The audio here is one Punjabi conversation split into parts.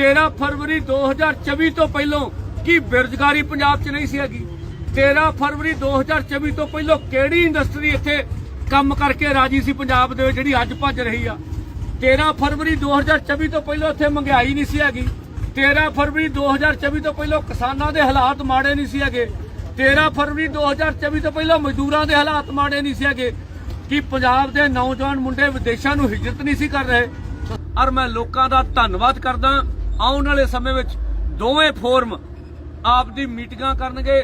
13 ਫਰਵਰੀ 2024 ਤੋਂ ਪਹਿਲਾਂ ਕੀ ਬੇਰੁਜ਼ਗਾਰੀ ਪੰਜਾਬ 'ਚ ਨਹੀਂ ਸੀ ਹੈਗੀ? 13 ਫਰਵਰੀ 2024 ਤੋਂ ਪਹਿਲਾਂ ਕਿਹੜੀ ਇੰਡਸਟਰੀ ਇੱਥੇ ਕੰਮ ਕਰਕੇ ਰਾਜੀ ਸੀ ਪੰਜਾਬ ਦੇ ਵਿੱਚ ਜਿਹੜੀ ਅੱਜ ਭੱਜ ਰਹੀ ਆ? 13 ਫਰਵਰੀ 2024 ਤੋਂ ਪਹਿਲਾਂ ਇੱਥੇ ਮਹਿੰਗਾਈ ਨਹੀਂ ਸੀ ਹੈਗੀ। 13 ਫਰਵਰੀ 2024 ਤੋਂ ਪਹਿਲਾਂ ਕਿਸਾਨਾਂ ਦੇ ਹਾਲਾਤ ਮਾੜੇ ਨਹੀਂ ਸੀ ਹੈਗੇ। 13 ਫਰਵਰੀ 2024 ਤੋਂ ਪਹਿਲਾਂ ਮਜ਼ਦੂਰਾਂ ਦੇ ਹਾਲਾਤ ਮਾੜੇ ਨਹੀਂ ਸੀ ਹੈਗੇ। ਕਿ ਪੰਜਾਬ ਦੇ ਨੌਜਵਾਨ ਮੁੰਡੇ ਵਿਦੇਸ਼ਾਂ ਨੂੰ ਹਿਜਰਤ ਨਹੀਂ ਸੀ ਕਰ ਰਹੇ? ਔਰ ਮੈਂ ਲੋਕਾਂ ਦਾ ਧੰਨਵਾਦ ਕਰਦਾ ਆਉਣ ਵਾਲੇ ਸਮੇਂ ਵਿੱਚ ਦੋਵੇਂ ਫੋਰਮ ਆਪ ਦੀ ਮੀਟਿੰਗਾਂ ਕਰਨਗੇ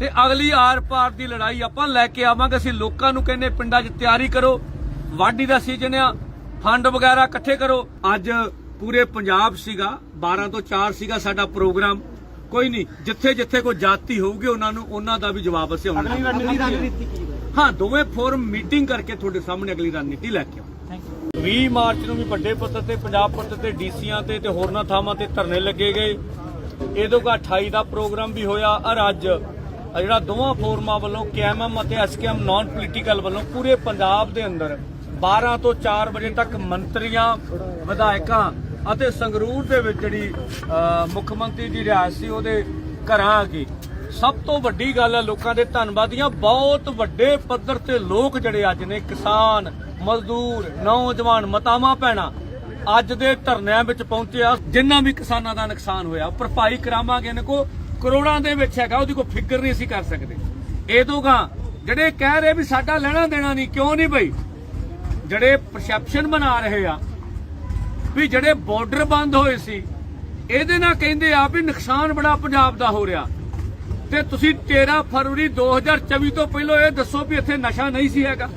ਤੇ ਅਗਲੀ ਆਰ-ਪਾਰ ਦੀ ਲੜਾਈ ਆਪਾਂ ਲੈ ਕੇ ਆਵਾਂਗੇ। ਅਸੀਂ ਲੋਕਾਂ ਨੂੰ ਕਹਿੰਦੇ ਪਿੰਡਾਂ 'ਚ ਤਿਆਰੀ ਕਰੋ ਵਾਢੀ ਦਾ ਸੀਜ਼ਨ ਆ ਫੰਡ ਵਗੈਰਾ ਇਕੱਠੇ ਕਰੋ। ਅੱਜ ਪੂਰੇ ਪੰਜਾਬ ਸੀਗਾ 12 ਤੋਂ 4 ਸੀਗਾ ਸਾਡਾ ਪ੍ਰੋਗਰਾਮ। ਕੋਈ ਨਹੀਂ ਜਿੱਥੇ ਜਿੱਥੇ ਕੋਈ ਜਾਤੀ ਹੋਊਗੀ ਉਹਨਾਂ ਨੂੰ ਉਹਨਾਂ ਦਾ ਵੀ ਜਵਾਬ ਅਸੀਂ ਕੀ ਹੈ? ਦੋਵੇਂ ਫੋਰਮ ਮੀਟਿੰਗ ਕਰਕੇ ਤੁਹਾਡੇ ਸਾਹਮਣੇ ਅਗਲੀ ਰਣਨੀਤੀ ਲੈ ਕੇ ਆਵਾਂਗੇ 20 ਮਾਰਚ ਨੂੰ ਵੀ ਵੱਡੇ ਪੱਧਰ ਤੇ, ਪੰਜਾਬ ਪੱਧਰ ਤੇ ਡੀਸੀਆਂ ਤੇ ਤੇ ਹੋਰਨਾਂ ਥਾਵਾਂ ਤੇ ਧਰਨੇ ਲੱਗੇ ਗਏ। ਇਹਦੋਂ ਕਾ 28 ਦਾ ਪ੍ਰੋਗਰਾਮ ਵੀ ਹੋਇਆ। ਔਰ ਅੱਜ ਜਿਹੜਾ ਦੋਵਾਂ ਫੋਰਮਾਂ ਵੱਲੋਂ ਕੇਐਮਐਮ ਅਤੇ ਐਸਕੇਐਮ ਨਾਨ ਪੋਲੀਟੀਕਲ ਵੱਲੋਂ ਪੂਰੇ ਪੰਜਾਬ ਦੇ ਅੰਦਰ 12 ਤੋਂ 4 ਵਜੇ ਤੱਕ ਮੰਤਰੀਆਂ, ਵਿਧਾਇਕਾਂ ਅਤੇ ਸੰਗਰੂਰ ਦੇ ਵਿੱਚ ਜਿਹੜੀ ਮੁੱਖ ਮੰਤਰੀ ਦੀ ਰਿਹਾਇਸ਼ ਸੀ, ਉਹਦੇ ਘਰਾਂ ਆ ਕੇ ਸਭ ਤੋਂ ਵੱਡੀ ਗੱਲ ਹੈ ਲੋਕਾਂ ਦੇ ਧੰਨਵਾਦੀਆਂ ਬਹੁਤ ਵੱਡੇ ਪੱਧਰ ਤੇ ਲੋਕ ਜਿਹੜੇ ਅੱਜ ਨੇ ਕਿਸਾਨ ਮਜ਼ਦੂਰ, ਨੌਜਵਾਨ, ਮਤਾਵਾਂ ਭੈਣਾਂ ਅੱਜ ਦੇ ਧਰਨਿਆਂ ਵਿੱਚ ਪਹੁੰਚਿਆ। ਜਿੰਨਾ ਵੀ ਕਿਸਾਨਾਂ ਦਾ ਨੁਕਸਾਨ ਹੋਇਆ ਭਰਪਾਈ ਕਰਾਵਾਂਗੇ ਇਹਨਾਂ ਕੋ ਕਰੋੜਾਂ ਦੇ ਵਿੱਚ ਹੈਗਾ, ਉਹਦੀ ਕੋਈ ਫਿਕਰ ਨਹੀਂ ਅਸੀਂ ਕਰ ਸਕਦੇ। ਇਹ ਜਿਹੜੇ ਕਹਿ ਰਹੇ ਵੀ ਸਾਡਾ ਲੈਣਾ ਦੇਣਾ ਨਹੀਂ, ਕਿਉਂ ਨਹੀਂ ਬਈ? ਜਿਹੜੇ ਪਰਸੈਪਸ਼ਨ ਬਣਾ ਰਹੇ ਆ ਵੀ ਜਿਹੜੇ ਬਾਰਡਰ ਬੰਦ ਹੋਏ ਸੀ, ਇਹਦੇ ਨਾਲ ਕਹਿੰਦੇ ਆ ਵੀ ਨੁਕਸਾਨ ਬੜਾ ਪੰਜਾਬ ਦਾ ਹੋ ਰਿਹਾ। ਤੇ ਤੁਸੀਂ 13 ਫਰਵਰੀ 2024 ਤੋਂ ਪਹਿਲਾਂ ਇਹ ਦੱਸੋ ਵੀ ਇੱਥੇ ਨਸ਼ਾ ਨਹੀਂ ਸੀ ਹੈਗਾ।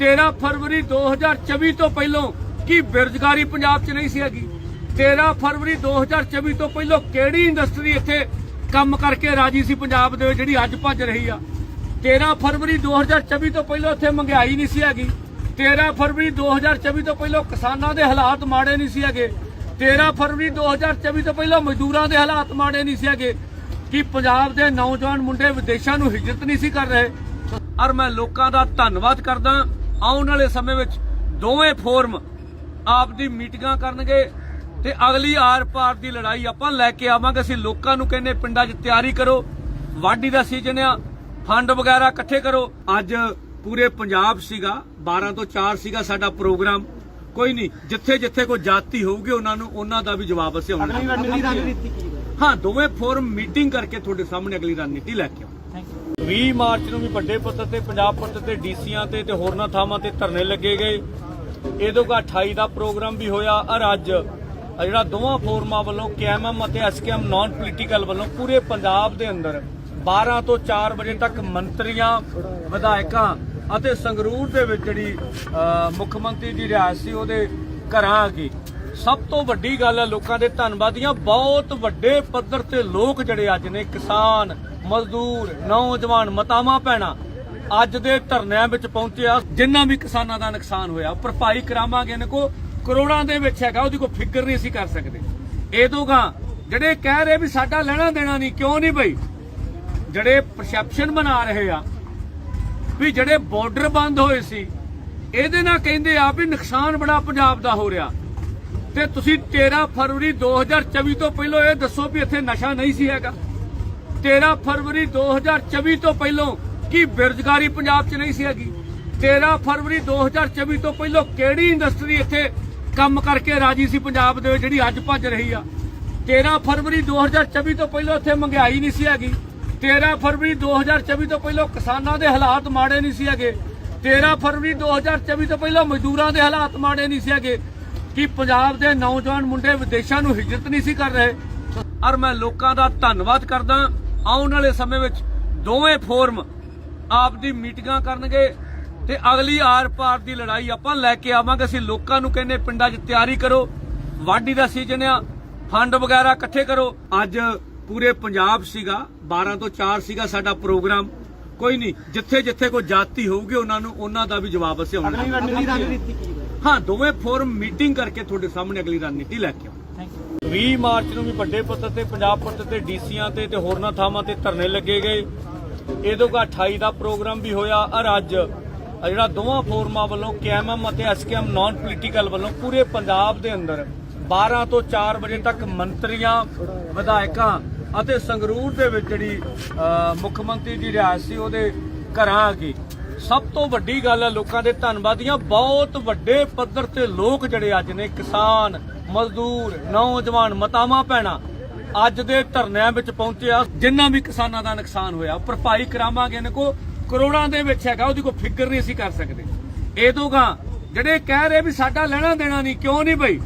13 ਫਰਵਰੀ 2024 ਤੋਂ ਪਹਿਲਾਂ ਕੀ ਬੇਰੁਜ਼ਗਾਰੀ ਪੰਜਾਬ 'ਚ ਨਹੀਂ ਸੀ ਹੈਗੀ? 13 ਫਰਵਰੀ 2024 ਤੋਂ ਪਹਿਲਾਂ ਕਿਹੜੀ ਇੰਡਸਟਰੀ ਇੱਥੇ ਕੰਮ ਕਰਕੇ ਰਾਜੀ ਸੀ ਪੰਜਾਬ ਦੇ ਵਿੱਚ ਜਿਹੜੀ ਅੱਜ ਭੱਜ ਰਹੀ ਆ? 13 ਫਰਵਰੀ 2024 ਤੋਂ ਪਹਿਲਾਂ ਇੱਥੇ ਮਹਿੰਗਾਈ ਨਹੀਂ ਸੀ ਹੈਗੀ। 13 ਫਰਵਰੀ 2024 ਤੋਂ ਪਹਿਲਾਂ ਕਿਸਾਨਾਂ ਦੇ ਹਾਲਾਤ ਮਾੜੇ ਨਹੀਂ ਸੀ ਹੈਗੇ। 13 ਫਰਵਰੀ 2024 ਤੋਂ ਪਹਿਲਾਂ ਮਜ਼ਦੂਰਾਂ ਦੇ ਹਾਲਾਤ ਮਾੜੇ ਨਹੀਂ ਸੀ ਹੈਗੇ। ਕਿ ਪੰਜਾਬ ਦੇ ਨੌਜਵਾਨ ਮੁੰਡੇ ਵਿਦੇਸ਼ਾਂ ਨੂੰ ਹਿਜਰਤ ਨਹੀਂ ਸੀ ਕਰ ਰਹੇ? ਔਰ ਮੈਂ ਲੋਕਾਂ ਦਾ ਧੰਨਵਾਦ ਕਰਦਾ ਆਉਣ ਵਾਲੇ ਸਮੇਂ ਵਿੱਚ ਦੋਵੇਂ ਫੋਰਮ ਆਪ ਦੀ ਮੀਟਿੰਗਾਂ ਕਰਨਗੇ ਤੇ ਅਗਲੀ ਆਰ-ਪਾਰ ਦੀ ਲੜਾਈ ਆਪਾਂ ਲੈ ਕੇ ਆਵਾਂਗੇ। ਅਸੀਂ ਲੋਕਾਂ ਨੂੰ ਕਹਿੰਦੇ ਪਿੰਡਾਂ 'ਚ ਤਿਆਰੀ ਕਰੋ ਵਾਢੀ ਦਾ ਸੀਜ਼ਨ ਆ ਫੰਡ ਵਗੈਰਾ ਇਕੱਠੇ ਕਰੋ। ਅੱਜ ਪੂਰੇ ਪੰਜਾਬ ਸੀਗਾ 12 ਤੋਂ 4 ਸੀਗਾ ਸਾਡਾ ਪ੍ਰੋਗਰਾਮ। ਕੋਈ ਨਹੀਂ ਜਿੱਥੇ ਜਿੱਥੇ ਕੋਈ ਜਾਤੀ ਹੋਊਗੀ ਉਹਨਾਂ ਨੂੰ ਉਹਨਾਂ ਦਾ ਵੀ ਜਵਾਬ ਅਸੀਂ ਕੀ ਹੈ ਦੋਵੇਂ ਫੋਰਮ ਮੀਟਿੰਗ ਕਰਕੇ ਤੁਹਾਡੇ ਸਾਹਮਣੇ ਅਗਲੀ ਰਣਨੀਤੀ ਲੈ ਕੇ ਥੈਂਕ ਯੂ 20 ਮਾਰਚ ਨੂੰ ਵੀ ਵੱਡੇ ਪੱਧਰ ਤੇ, ਪੰਜਾਬ ਪੱਧਰ ਤੇ ਡੀਸੀਆਂ ਤੇ ਤੇ ਹੋਰਨਾਂ ਥਾਵਾਂ ਤੇ ਧਰਨੇ ਲੱਗੇ ਗਏ। ਇਹਦੋਂ ਕਾ 28 ਦਾ ਪ੍ਰੋਗਰਾਮ ਵੀ ਹੋਇਆ। ਔਰ ਅੱਜ ਜਿਹੜਾ ਦੋਵਾਂ ਫੋਰਮਾਂ ਵੱਲੋਂ ਕੇਐਮਐਮ ਅਤੇ ਐਸਕੇਐਮ ਨਾਨ ਪੋਲੀਟੀਕਲ ਵੱਲੋਂ ਪੂਰੇ ਪੰਜਾਬ ਦੇ ਅੰਦਰ 12 ਤੋਂ 4 ਵਜੇ ਤੱਕ ਮੰਤਰੀਆਂ, ਵਿਧਾਇਕਾਂ ਅਤੇ ਸੰਗਰੂਰ ਦੇ ਵਿੱਚ ਜਿਹੜੀ ਮੁੱਖ ਮੰਤਰੀ ਦੀ ਰਿਹਾਇਸ਼ ਸੀ, ਉਹਦੇ ਘਰਾਂ ਆ ਕੇ ਸਭ ਤੋਂ ਵੱਡੀ ਗੱਲ ਹੈ, ਲੋਕਾਂ ਦੇ ਧੰਨਵਾਦੀਆਂ ਬਹੁਤ ਵੱਡੇ ਪੱਧਰ ਤੇ ਲੋਕ ਜਿਹੜੇ ਅੱਜ ਨੇ ਕਿਸਾਨ ਮਜ਼ਦੂਰ, ਨੌਜਵਾਨ, ਮਤਾਵਾਂ ਭੈਣਾਂ ਅੱਜ ਦੇ ਧਰਨਿਆਂ ਵਿੱਚ ਪਹੁੰਚਿਆ। ਜਿੰਨਾ ਵੀ ਕਿਸਾਨਾਂ ਦਾ ਨੁਕਸਾਨ ਹੋਇਆ ਭਰਪਾਈ ਕਰਾਵਾਂਗੇ ਇਹਨਾਂ ਕੋ ਕਰੋੜਾਂ ਦੇ ਵਿੱਚ ਹੈਗਾ, ਉਹਦੀ ਕੋਈ ਫਿਕਰ ਨਹੀਂ ਅਸੀਂ ਕਰ ਸਕਦੇ। ਇਹ ਦੋਗਾ ਜਿਹੜੇ ਕਹਿ ਰਹੇ ਵੀ ਸਾਡਾ ਲੈਣਾ ਦੇਣਾ ਨਹੀਂ, ਕਿਉਂ ਨਹੀਂ ਬਈ? ਜਿਹੜੇ ਪਰਸੈਪਸ਼ਨ ਬਣਾ ਰਹੇ ਆ ਵੀ ਜਿਹੜੇ ਬਾਰਡਰ ਬੰਦ ਹੋਏ ਸੀ, ਇਹਦੇ ਨਾਲ ਕਹਿੰਦੇ ਆ ਵੀ ਨੁਕਸਾਨ ਬੜਾ ਪੰਜਾਬ ਦਾ ਹੋ ਰਿਹਾ। ਤੇ ਤੁਸੀਂ 13 ਫਰਵਰੀ 2024 ਤੋਂ ਪਹਿਲਾਂ ਇਹ ਦੱਸੋ ਵੀ ਇੱਥੇ ਨਸ਼ਾ ਨਹੀਂ ਸੀ ਹੈਗਾ। 13 ਫਰਵਰੀ 2024 ਤੋਂ ਪਹਿਲਾਂ ਕੀ ਬੇਰੁਜ਼ਗਾਰੀ ਪੰਜਾਬ 'ਚ ਨਹੀਂ ਸੀ ਹੈਗੀ? 13 ਫਰਵਰੀ 2024 ਤੋਂ ਪਹਿਲਾਂ ਕਿਹੜੀ ਇੰਡਸਟਰੀ ਇੱਥੇ ਕੰਮ ਕਰਕੇ ਰਾਜੀ ਸੀ ਪੰਜਾਬ ਦੇ ਵਿੱਚ, ਜਿਹੜੀ ਅੱਜ ਭੱਜ ਰਹੀ ਆ? 13 ਫਰਵਰੀ 2024 ਤੋਂ ਪਹਿਲਾਂ ਇੱਥੇ ਮਹਿੰਗਾਈ ਨਹੀਂ ਸੀ ਹੈਗੀ। 13 ਫਰਵਰੀ 2024 ਤੋਂ ਪਹਿਲਾਂ ਕਿਸਾਨਾਂ ਦੇ ਹਾਲਾਤ ਮਾੜੇ ਨਹੀਂ ਸੀ ਹੈਗੇ। 13 ਫਰਵਰੀ 2024 ਤੋਂ ਪਹਿਲਾਂ ਮਜ਼ਦੂਰਾਂ ਦੇ ਹਾਲਾਤ ਮਾੜੇ ਨਹੀਂ ਸੀ ਹੈਗੇ। ਕਿ ਪੰਜਾਬ ਦੇ ਨੌਜਵਾਨ ਮੁੰਡੇ ਵਿਦੇਸ਼ਾਂ ਨੂੰ ਹਿਜਰਤ ਨਹੀਂ ਸੀ ਕਰ ਰਹੇ? ਔਰ ਮੈਂ ਲੋਕਾਂ ਦਾ ਧੰਨਵਾਦ ਕਰਦਾ ਆਉਣ ਵਾਲੇ ਸਮੇਂ ਵਿੱਚ ਦੋਵੇਂ ਫੋਰਮ ਆਪ ਦੀ ਮੀਟਿੰਗਾਂ ਕਰਨਗੇ ਤੇ ਅਗਲੀ ਆਰ-ਪਾਰ ਦੀ ਲੜਾਈ ਆਪਾਂ ਲੈ ਕੇ ਆਵਾਂਗੇ। ਅਸੀਂ ਲੋਕਾਂ ਨੂੰ ਕਹਿੰਦੇ ਪਿੰਡਾਂ 'ਚ ਤਿਆਰੀ ਕਰੋ ਵਾਢੀ ਦਾ ਸੀਜ਼ਨ ਆ ਫੰਡ ਵਗੈਰਾ ਇਕੱਠੇ ਕਰੋ। ਅੱਜ ਪੂਰੇ ਪੰਜਾਬ ਸੀਗਾ 12 ਤੋਂ 4 ਸੀਗਾ ਸਾਡਾ ਪ੍ਰੋਗਰਾਮ। ਕੋਈ ਨਹੀਂ ਜਿੱਥੇ ਜਿੱਥੇ ਕੋਈ ਜਾਤੀ ਹੋਊਗੀ ਉਹਨਾਂ ਨੂੰ ਉਹਨਾਂ ਦਾ ਵੀ ਜਵਾਬ ਅਸੀਂ ਕੀ ਹੈ? ਦੋਵੇਂ ਫੋਰਮ ਮੀਟਿੰਗ ਕਰਕੇ ਤੁਹਾਡੇ ਸਾਹਮਣੇ ਅਗਲੀ ਰਣਨੀਤੀ ਲੈ ਕੇ ਆਵਾਂਗੇ। ਥੈਂਕ ਯੂ 20 ਮਾਰਚ ਨੂੰ ਵੀ ਵੱਡੇ ਪੱਧਰ ਤੇ ਪੰਜਾਬ ਪੱਧਰ ਤੇ ਡੀਸੀਆਂ ਤੇ ਤੇ ਹੋਰਨਾਂ ਥਾਵਾਂ ਤੇ ਧਰਨੇ ਲੱਗੇ ਗਏ। ਇਹਦੋਂ ਕਾ 28 ਦਾ ਪ੍ਰੋਗਰਾਮ ਵੀ ਹੋਇਆ। ਔਰ ਅੱਜ ਜਿਹੜਾ ਦੋਵਾਂ ਫੋਰਮਾਂ ਵੱਲੋਂ ਕੇਐਮਐਮ ਅਤੇ ਐਸਕੇਐਮ ਨਾਨ ਪੋਲੀਟੀਕਲ ਵੱਲੋਂ ਪੂਰੇ ਪੰਜਾਬ ਦੇ ਅੰਦਰ 12 ਤੋਂ 4 ਵਜੇ ਤੱਕ ਮੰਤਰੀਆਂ, ਵਿਧਾਇਕਾਂ ਅਤੇ ਸੰਗਰੂਰ ਦੇ ਵਿੱਚ ਜਿਹੜੀ ਮੁੱਖ ਮੰਤਰੀ ਦੀ ਰਿਹਾਇਸ਼ ਸੀ, ਉਹਦੇ ਘਰਾਂ ਆ ਗਈ ਸਭ ਤੋਂ ਵੱਡੀ ਗੱਲ ਹੈ, ਲੋਕਾਂ ਦੇ ਧੰਨਵਾਦੀਆਂ ਬਹੁਤ ਵੱਡੇ ਪੱਧਰ ਤੇ ਲੋਕ ਜਿਹੜੇ ਅੱਜ ਨੇ ਕਿਸਾਨ ਮਜ਼ਦੂਰ, ਨੌਜਵਾਨ, ਮਤਾਵਾਂ ਭੈਣਾਂ ਅੱਜ ਦੇ ਧਰਨਿਆਂ ਵਿੱਚ ਪਹੁੰਚਿਆ। ਜਿੰਨਾ ਵੀ ਕਿਸਾਨਾਂ ਦਾ ਨੁਕਸਾਨ ਹੋਇਆ ਭਰਪਾਈ ਕਰਾਵਾਂਗੇ ਇਹਨਾਂ ਕੋ ਕਰੋੜਾਂ ਦੇ ਵਿੱਚ ਹੈਗਾ, ਉਹਦੀ ਕੋਈ ਫਿਕਰ ਨਹੀਂ ਅਸੀਂ ਕਰ ਸਕਦੇ। ਇਹ ਦੋਗਾ ਜਿਹੜੇ ਕਹਿ ਰਹੇ ਵੀ ਸਾਡਾ ਲੈਣਾ ਦੇਣਾ ਨਹੀਂ, ਕਿਉਂ ਨਹੀਂ ਬਈ?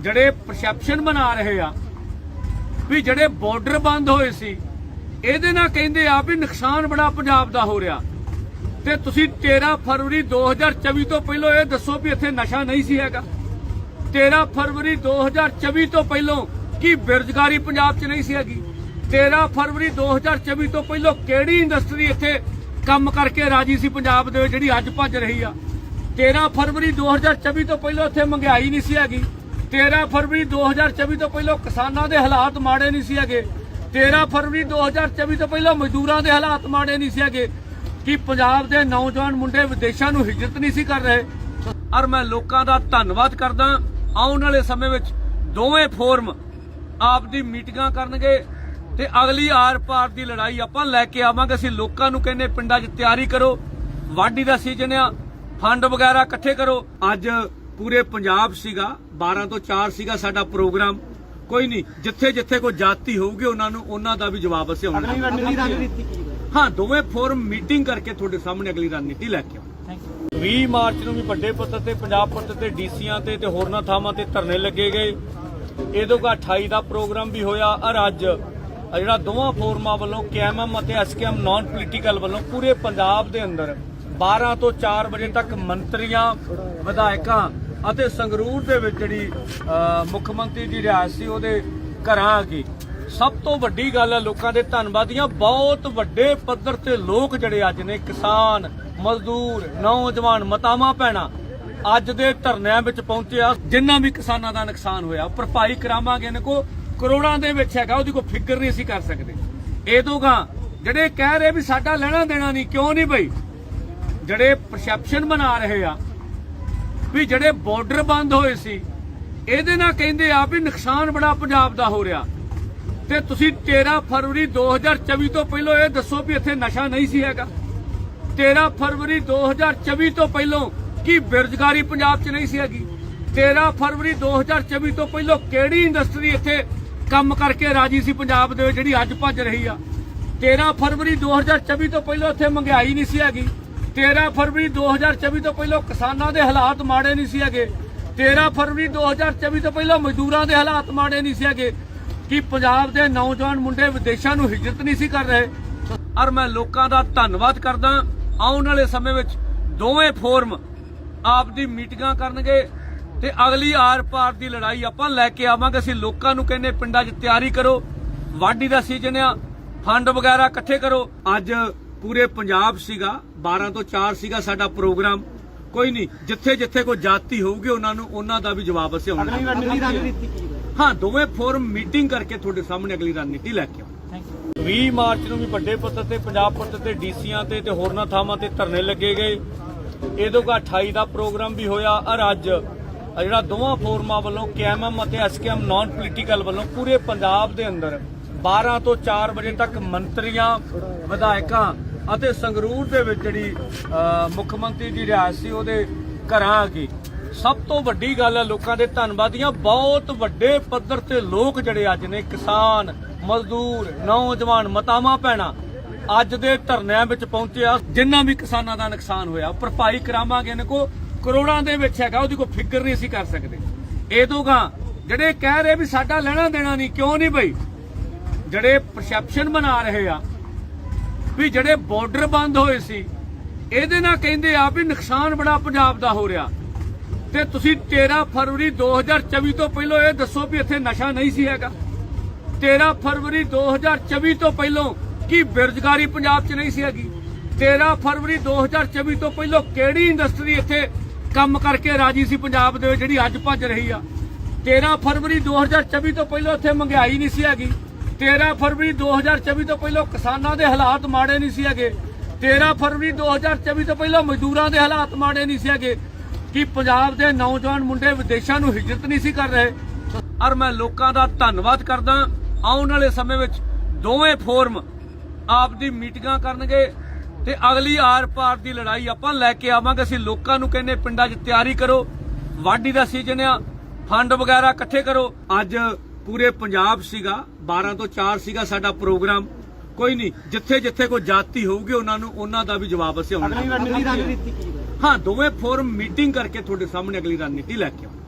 ਜਿਹੜੇ ਪਰਸੈਪਸ਼ਨ ਬਣਾ ਰਹੇ ਆ ਵੀ ਜਿਹੜੇ ਬਾਰਡਰ ਬੰਦ ਹੋਏ ਸੀ, ਇਹਦੇ ਨਾਲ ਕਹਿੰਦੇ ਆ ਵੀ ਨੁਕਸਾਨ ਬੜਾ ਪੰਜਾਬ ਦਾ ਹੋ ਰਿਹਾ। ਤੇ ਤੁਸੀਂ 13 ਫਰਵਰੀ 2024 ਤੋਂ ਪਹਿਲਾਂ ਇਹ ਦੱਸੋ ਵੀ ਇੱਥੇ ਨਸ਼ਾ ਨਹੀਂ ਸੀ ਹੈਗਾ। 13 ਫਰਵਰੀ 2024 ਤੋਂ ਪਹਿਲਾਂ ਕੀ ਬੇਰੁਜ਼ਗਾਰੀ ਪੰਜਾਬ 'ਚ ਨਹੀਂ ਸੀ ਹੈਗੀ? 13 ਫਰਵਰੀ 2024 ਤੋਂ ਪਹਿਲਾਂ ਕਿਹੜੀ ਇੰਡਸਟਰੀ ਇੱਥੇ ਕੰਮ ਕਰਕੇ ਰਾਜੀ ਸੀ ਪੰਜਾਬ ਦੇ ਵਿੱਚ ਜਿਹੜੀ ਅੱਜ ਭੱਜ ਰਹੀ ਆ? 13 ਫਰਵਰੀ 2024 ਤੋਂ ਪਹਿਲਾਂ ਇੱਥੇ ਮਹਿੰਗਾਈ ਨਹੀਂ ਸੀ ਹੈਗੀ। 13 ਫਰਵਰੀ 2024 ਤੋਂ ਪਹਿਲਾਂ ਕਿਸਾਨਾਂ ਦੇ ਹਾਲਾਤ ਮਾੜੇ ਨਹੀਂ ਸੀ ਹੈਗੇ। 13 ਫਰਵਰੀ 2024 ਤੋਂ ਪਹਿਲਾਂ ਮਜ਼ਦੂਰਾਂ ਦੇ ਹਾਲਾਤ ਮਾੜੇ ਨਹੀਂ ਸੀ ਹੈਗੇ। ਕਿ ਪੰਜਾਬ ਦੇ ਨੌਜਵਾਨ ਮੁੰਡੇ ਵਿਦੇਸ਼ਾਂ ਨੂੰ ਹਿਜਰਤ ਨਹੀਂ ਸੀ ਕਰ ਰਹੇ? ਔਰ ਮੈਂ ਲੋਕਾਂ ਦਾ ਧੰਨਵਾਦ ਕਰਦਾ ਆਉਣ ਵਾਲੇ ਸਮੇਂ ਵਿੱਚ ਦੋਵੇਂ ਫੋਰਮ ਆਪ ਦੀ ਮੀਟਿੰਗਾਂ ਕਰਨਗੇ ਤੇ ਅਗਲੀ ਆਰ-ਪਾਰ ਦੀ ਲੜਾਈ ਆਪਾਂ ਲੈ ਕੇ ਆਵਾਂਗੇ। ਅਸੀਂ ਲੋਕਾਂ ਨੂੰ ਕਹਿੰਦੇ ਪਿੰਡਾਂ 'ਚ ਤਿਆਰੀ ਕਰੋ ਵਾਢੀ ਦਾ ਸੀਜ਼ਨ ਆ ਫੰਡ ਵਗੈਰਾ ਇਕੱਠੇ ਕਰੋ। ਅੱਜ ਪੂਰੇ ਪੰਜਾਬ ਸੀਗਾ 12 ਤੋਂ 4 ਸੀਗਾ ਸਾਡਾ ਪ੍ਰੋਗਰਾਮ। ਕੋਈ ਨਹੀਂ ਜਿੱਥੇ ਜਿੱਥੇ ਕੋਈ ਜਾਤੀ ਹੋਊਗੀ ਉਹਨਾਂ ਨੂੰ ਉਹਨਾਂ ਦਾ ਵੀ ਜਵਾਬ ਅਸੀਂ ਆਉਣਾ। ਹੈ ਦੋਵੇਂ ਫੋਰਮ ਮੀਟਿੰਗ ਕਰਕੇ ਤੁਹਾਡੇ ਸਾਹਮਣੇ ਅਗਲੀ ਰਣਨੀਤੀ ਲੈ ਕੇ ਯੂ 20 ਮਾਰਚ ਨੂੰ ਵੀ ਵੱਡੇ ਪੱਧਰ ਤੇ, ਪੰਜਾਬ ਪੱਧਰ ਤੇ ਡੀਸੀਆਂ ਤੇ ਤੇ ਹੋਰਨਾਂ ਥਾਵਾਂ ਤੇ ਧਰਨੇ ਲੱਗੇ ਗਏ। ਇਹਦੋਂ ਕਾ 28 ਦਾ ਪ੍ਰੋਗਰਾਮ ਵੀ ਹੋਇਆ। ਔਰ ਅੱਜ ਜਿਹੜਾ ਦੋਵਾਂ ਫੋਰਮਾਂ ਵੱਲੋਂ ਕੇਐਮਐਮ ਅਤੇ ਐਸਕੇਐਮ ਨਾਨ ਪੋਲੀਟੀਕਲ ਵੱਲੋਂ ਪੂਰੇ ਪੰਜਾਬ ਦੇ ਅੰਦਰ 12 ਤੋਂ 4 ਵਜੇ ਤੱਕ ਮੰਤਰੀਆਂ, ਵਿਧਾਇਕਾਂ ਅਤੇ ਸੰਗਰੂਰ ਦੇ ਵਿੱਚ ਜਿਹੜੀ ਮੁੱਖ ਮੰਤਰੀ ਦੀ ਰਿਹਾਇਸ਼ ਸੀ, ਉਹਦੇ ਘਰਾਂ ਆ ਗਈ। ਸਭ ਤੋਂ ਵੱਡੀ ਗੱਲ ਹੈ ਲੋਕਾਂ ਦੇ ਧੰਨਵਾਦੀਆਂ ਬਹੁਤ ਵੱਡੇ ਪੱਧਰ ਤੇ ਲੋਕ ਜਿਹੜੇ ਅੱਜ ਨੇ ਕਿਸਾਨ ਮਜ਼ਦੂਰ, ਨੌਜਵਾਨ, ਮਤਾਵਾਂ ਭੈਣਾਂ ਅੱਜ ਦੇ ਧਰਨਿਆਂ ਵਿੱਚ ਪਹੁੰਚਿਆ। ਜਿੰਨਾ ਵੀ ਕਿਸਾਨਾਂ ਦਾ ਨੁਕਸਾਨ ਹੋਇਆ ਭਰਪਾਈ ਕਰਾਵਾਂਗੇ ਇਹਨਾਂ ਕੋ ਕਰੋੜਾਂ ਦੇ ਵਿੱਚ ਹੈਗਾ, ਉਹਦੀ ਕੋਈ ਫਿਕਰ ਨਹੀਂ ਅਸੀਂ ਕਰ ਸਕਦੇ। ਇਹ ਦੋਗਾ ਜਿਹੜੇ ਕਹਿ ਰਹੇ ਵੀ ਸਾਡਾ ਲੈਣਾ ਦੇਣਾ ਨਹੀਂ, ਕਿਉਂ ਨਹੀਂ ਬਈ? ਜਿਹੜੇ ਪਰਸੈਪਸ਼ਨ ਬਣਾ ਰਹੇ ਆ ਵੀ ਜਿਹੜੇ ਬਾਰਡਰ ਬੰਦ ਹੋਏ ਸੀ, ਇਹਦੇ ਨਾਲ ਕਹਿੰਦੇ ਆ ਵੀ ਨੁਕਸਾਨ ਬੜਾ ਪੰਜਾਬ ਦਾ ਹੋ ਰਿਹਾ। ਤੇ ਤੁਸੀਂ 13 ਫਰਵਰੀ 2024 ਤੋਂ ਪਹਿਲਾਂ ਇਹ ਦੱਸੋ ਵੀ ਇੱਥੇ ਨਸ਼ਾ ਨਹੀਂ ਸੀ ਹੈਗਾ। 13 ਫਰਵਰੀ 2024 ਤੋਂ ਪਹਿਲਾਂ ਕੀ ਬੇਰੁਜ਼ਗਾਰੀ ਪੰਜਾਬ 'ਚ ਨਹੀਂ ਸੀ ਹੈਗੀ? 13 ਫਰਵਰੀ 2024 ਤੋਂ ਪਹਿਲਾਂ ਕਿਹੜੀ ਇੰਡਸਟਰੀ ਇੱਥੇ ਕੰਮ ਕਰਕੇ ਰਾਜੀ ਸੀ ਪੰਜਾਬ ਦੇ ਜਿਹੜੀ ਅੱਜ ਭੱਜ ਰਹੀ ਆ? 13 ਫਰਵਰੀ 2024 ਤੋਂ ਪਹਿਲਾਂ ਇੱਥੇ ਮਹਿੰਗਾਈ ਨਹੀਂ ਸੀ ਹੈਗੀ। 13 ਫਰਵਰੀ 2024 ਤੋਂ ਪਹਿਲਾਂ ਕਿਸਾਨਾਂ ਦੇ ਹਾਲਾਤ ਮਾੜੇ ਨਹੀਂ ਸੀ ਹੈਗੇ। 13 ਫਰਵਰੀ 2024 ਤੋਂ ਪਹਿਲਾਂ ਮਜ਼ਦੂਰਾਂ ਦੇ ਹਾਲਾਤ ਮਾੜੇ ਨਹੀਂ ਸੀ ਹੈਗੇ। ਕਿ ਪੰਜਾਬ ਦੇ ਨੌਜਵਾਨ ਮੁੰਡੇ ਵਿਦੇਸ਼ਾਂ ਨੂੰ ਹਿਜਰਤ ਨਹੀਂ ਸੀ ਕਰ ਰਹੇ? ਔਰ ਮੈਂ ਲੋਕਾਂ ਦਾ ਧੰਨਵਾਦ ਕਰਦਾ ਆਉਣ ਵਾਲੇ ਸਮੇਂ ਵਿੱਚ ਦੋਵੇਂ ਫੋਰਮ ਆਪ ਦੀ ਮੀਟਿੰਗਾਂ ਕਰਨਗੇ ਤੇ ਅਗਲੀ ਆਰ-ਪਾਰ ਦੀ ਲੜਾਈ ਆਪਾਂ ਲੈ ਕੇ ਆਵਾਂਗੇ। ਅਸੀਂ ਲੋਕਾਂ ਨੂੰ ਕਹਿੰਦੇ ਪਿੰਡਾਂ 'ਚ ਤਿਆਰੀ ਕਰੋ ਵਾਢੀ ਦਾ ਸੀਜ਼ਨ ਆ ਫੰਡ ਵਗੈਰਾ ਇਕੱਠੇ ਕਰੋ। ਅੱਜ ਪੂਰੇ ਪੰਜਾਬ ਸੀਗਾ 12 ਤੋਂ 4 ਸੀਗਾ ਸਾਡਾ ਪ੍ਰੋਗਰਾਮ। ਕੋਈ ਨਹੀਂ ਜਿੱਥੇ ਜਿੱਥੇ ਕੋਈ ਜਾਤੀ ਹੋਊਗੀ ਉਹਨਾਂ ਨੂੰ ਉਹਨਾਂ ਦਾ ਵੀ ਜਵਾਬ ਅਸੀਂ ਆਉਣਾ। ਹੈ? ਦੋਵੇਂ ਫੋਰਮ ਮੀਟਿੰਗ ਕਰਕੇ ਤੁਹਾਡੇ ਸਾਹਮਣੇ ਅਗਲੀ ਰਣਨੀਤੀ ਲੈ ਕੇ ਥੈਂਕ ਯੂ 20 ਮਾਰਚ ਨੂੰ ਵੀ ਵੱਡੇ ਪੱਧਰ ਤੇ, ਪੰਜਾਬ ਪੱਧਰ ਤੇ, ਡੀਸੀਆਂ ਤੇ ਤੇ ਹੋਰਨਾਂ ਥਾਵਾਂ ਤੇ ਧਰਨੇ ਲੱਗੇ ਗਏ। ਇਹਦੋਂ ਕਾ 28 ਦਾ ਪ੍ਰੋਗਰਾਮ ਵੀ ਹੋਇਆ। ਔਰ ਅੱਜ ਜਿਹੜਾ ਦੋਵਾਂ ਫੋਰਮਾਂ ਵੱਲੋਂ ਕੇਐਮਐਮ ਅਤੇ ਐਸਕੇਐਮ ਨਾਨ ਪੋਲੀਟੀਕਲ ਵੱਲੋਂ ਪੂਰੇ ਪੰਜਾਬ ਦੇ ਅੰਦਰ 12 ਤੋਂ 4 ਵਜੇ ਤੱਕ ਮੰਤਰੀਆਂ, ਵਿਧਾਇਕਾਂ ਅਤੇ ਸੰਗਰੂਰ ਦੇ ਵਿੱਚ ਜਿਹੜੀ ਮੁੱਖ ਮੰਤਰੀ ਦੀ ਰਿਹਾਇਸ਼ ਸੀ, ਉਹਦੇ ਘਰਾਂ ਆ ਗਈ। ਸਭ ਤੋਂ ਵੱਡੀ ਗੱਲ ਹੈ, ਲੋਕਾਂ ਦੇ ਧੰਨਵਾਦੀਆਂ ਬਹੁਤ ਵੱਡੇ ਪੱਧਰ ਤੇ ਲੋਕ ਜਿਹੜੇ ਅੱਜ ਨੇ ਕਿਸਾਨ ਮਜ਼ਦੂਰ, ਨੌਜਵਾਨ, ਮਤਾਵਾਂ ਭੈਣਾਂ ਅੱਜ ਦੇ ਧਰਨਿਆਂ ਵਿੱਚ ਪਹੁੰਚਿਆ। ਜਿੰਨਾ ਵੀ ਕਿਸਾਨਾਂ ਦਾ ਨੁਕਸਾਨ ਹੋਇਆ ਭਰਪਾਈ ਕਰਾਵਾਂਗੇ ਇਹਨਾਂ ਕੋ ਕਰੋੜਾਂ ਦੇ ਵਿੱਚ ਹੈਗਾ, ਉਹਦੀ ਕੋਈ ਫਿਕਰ ਨਹੀਂ ਅਸੀਂ ਕਰ ਸਕਦੇ। ਇਹ ਦੋਗਾ ਜਿਹੜੇ ਕਹਿ ਰਹੇ ਵੀ ਸਾਡਾ ਲੈਣਾ ਦੇਣਾ ਨਹੀਂ, ਕਿਉਂ ਨਹੀਂ ਬਈ? ਜਿਹੜੇ ਪਰਸੈਪਸ਼ਨ ਬਣਾ ਰਹੇ ਆ ਵੀ ਜਿਹੜੇ ਬਾਰਡਰ ਬੰਦ ਹੋਏ ਸੀ, ਇਹਦੇ ਨਾਲ ਕਹਿੰਦੇ ਆ ਵੀ ਨੁਕਸਾਨ ਬੜਾ ਪੰਜਾਬ ਦਾ ਹੋ ਰਿਹਾ। ਤੇ ਤੁਸੀਂ 13 ਫਰਵਰੀ 2024 ਤੋਂ ਪਹਿਲਾਂ ਇਹ ਦੱਸੋ ਵੀ ਇੱਥੇ ਨਸ਼ਾ ਨਹੀਂ ਸੀ ਹੈਗਾ। 13 ਫਰਵਰੀ 2024 ਤੋਂ ਪਹਿਲਾਂ ਕੀ ਬੇਰੁਜ਼ਗਾਰੀ ਪੰਜਾਬ 'ਚ ਨਹੀਂ ਸੀ ਹੈਗੀ? 13 ਫਰਵਰੀ 2024 ਤੋਂ ਪਹਿਲਾਂ ਕਿਹੜੀ ਇੰਡਸਟਰੀ ਇੱਥੇ ਕੰਮ ਕਰਕੇ ਰਾਜੀ ਸੀ ਪੰਜਾਬ ਦੇ ਵਿੱਚ ਜਿਹੜੀ ਅੱਜ ਭੱਜ ਰਹੀ ਆ? 13 ਫਰਵਰੀ 2024 ਤੋਂ ਪਹਿਲਾਂ ਇੱਥੇ ਮਹਿੰਗਾਈ ਨਹੀਂ ਸੀ ਹੈਗੀ। 13 ਫਰਵਰੀ 2024 ਤੋਂ ਪਹਿਲਾਂ ਕਿਸਾਨਾਂ ਦੇ ਹਾਲਾਤ ਮਾੜੇ ਨਹੀਂ ਸੀ ਹੈਗੇ। 13 ਫਰਵਰੀ 2024 ਤੋਂ ਪਹਿਲਾਂ ਮਜ਼ਦੂਰਾਂ ਦੇ ਹਾਲਾਤ ਮਾੜੇ ਨਹੀਂ ਸੀ ਹੈਗੇ। ਕਿ ਪੰਜਾਬ ਦੇ ਨੌਜਵਾਨ ਮੁੰਡੇ ਵਿਦੇਸ਼ਾਂ ਨੂੰ ਹਿਜਰਤ ਨਹੀਂ ਸੀ ਕਰ ਰਹੇ? ਔਰ ਮੈਂ ਲੋਕਾਂ ਦਾ ਧੰਨਵਾਦ ਕਰਦਾ ਆਉਣ ਵਾਲੇ ਸਮੇਂ ਵਿੱਚ ਦੋਵੇਂ ਫੋਰਮ ਆਪ ਦੀ ਮੀਟਿੰਗਾਂ ਕਰਨਗੇ ਤੇ ਅਗਲੀ ਆਰ-ਪਾਰ ਦੀ ਲੜਾਈ ਆਪਾਂ ਲੈ ਕੇ ਆਵਾਂਗੇ। ਅਸੀਂ ਲੋਕਾਂ ਨੂੰ ਕਹਿੰਦੇ ਪਿੰਡਾਂ 'ਚ ਤਿਆਰੀ ਕਰੋ ਵਾਢੀ ਦਾ ਸੀਜ਼ਨ ਆ ਫੰਡ ਵਗੈਰਾ ਇਕੱਠੇ ਕਰੋ। ਅੱਜ ਪੂਰੇ ਪੰਜਾਬ ਸੀਗਾ 12 ਤੋਂ 4 ਸੀਗਾ ਸਾਡਾ ਪ੍ਰੋਗਰਾਮ। ਕੋਈ ਨਹੀਂ ਜਿੱਥੇ ਜਿੱਥੇ ਕੋਈ ਜਾਤੀ ਹੋਊਗੀ ਉਹਨਾਂ ਨੂੰ ਉਹਨਾਂ ਦਾ ਵੀ ਜਵਾਬ ਅਸੀਂ ਆਉਣਾ। ਹੈ? ਦੋਵੇਂ ਫੋਰਮ ਮੀਟਿੰਗ ਕਰਕੇ ਤੁਹਾਡੇ ਸਾਹਮਣੇ ਅਗਲੀ ਰਣਨੀਤੀ ਲੈ ਕੇ ਆਵਾਂਗੇ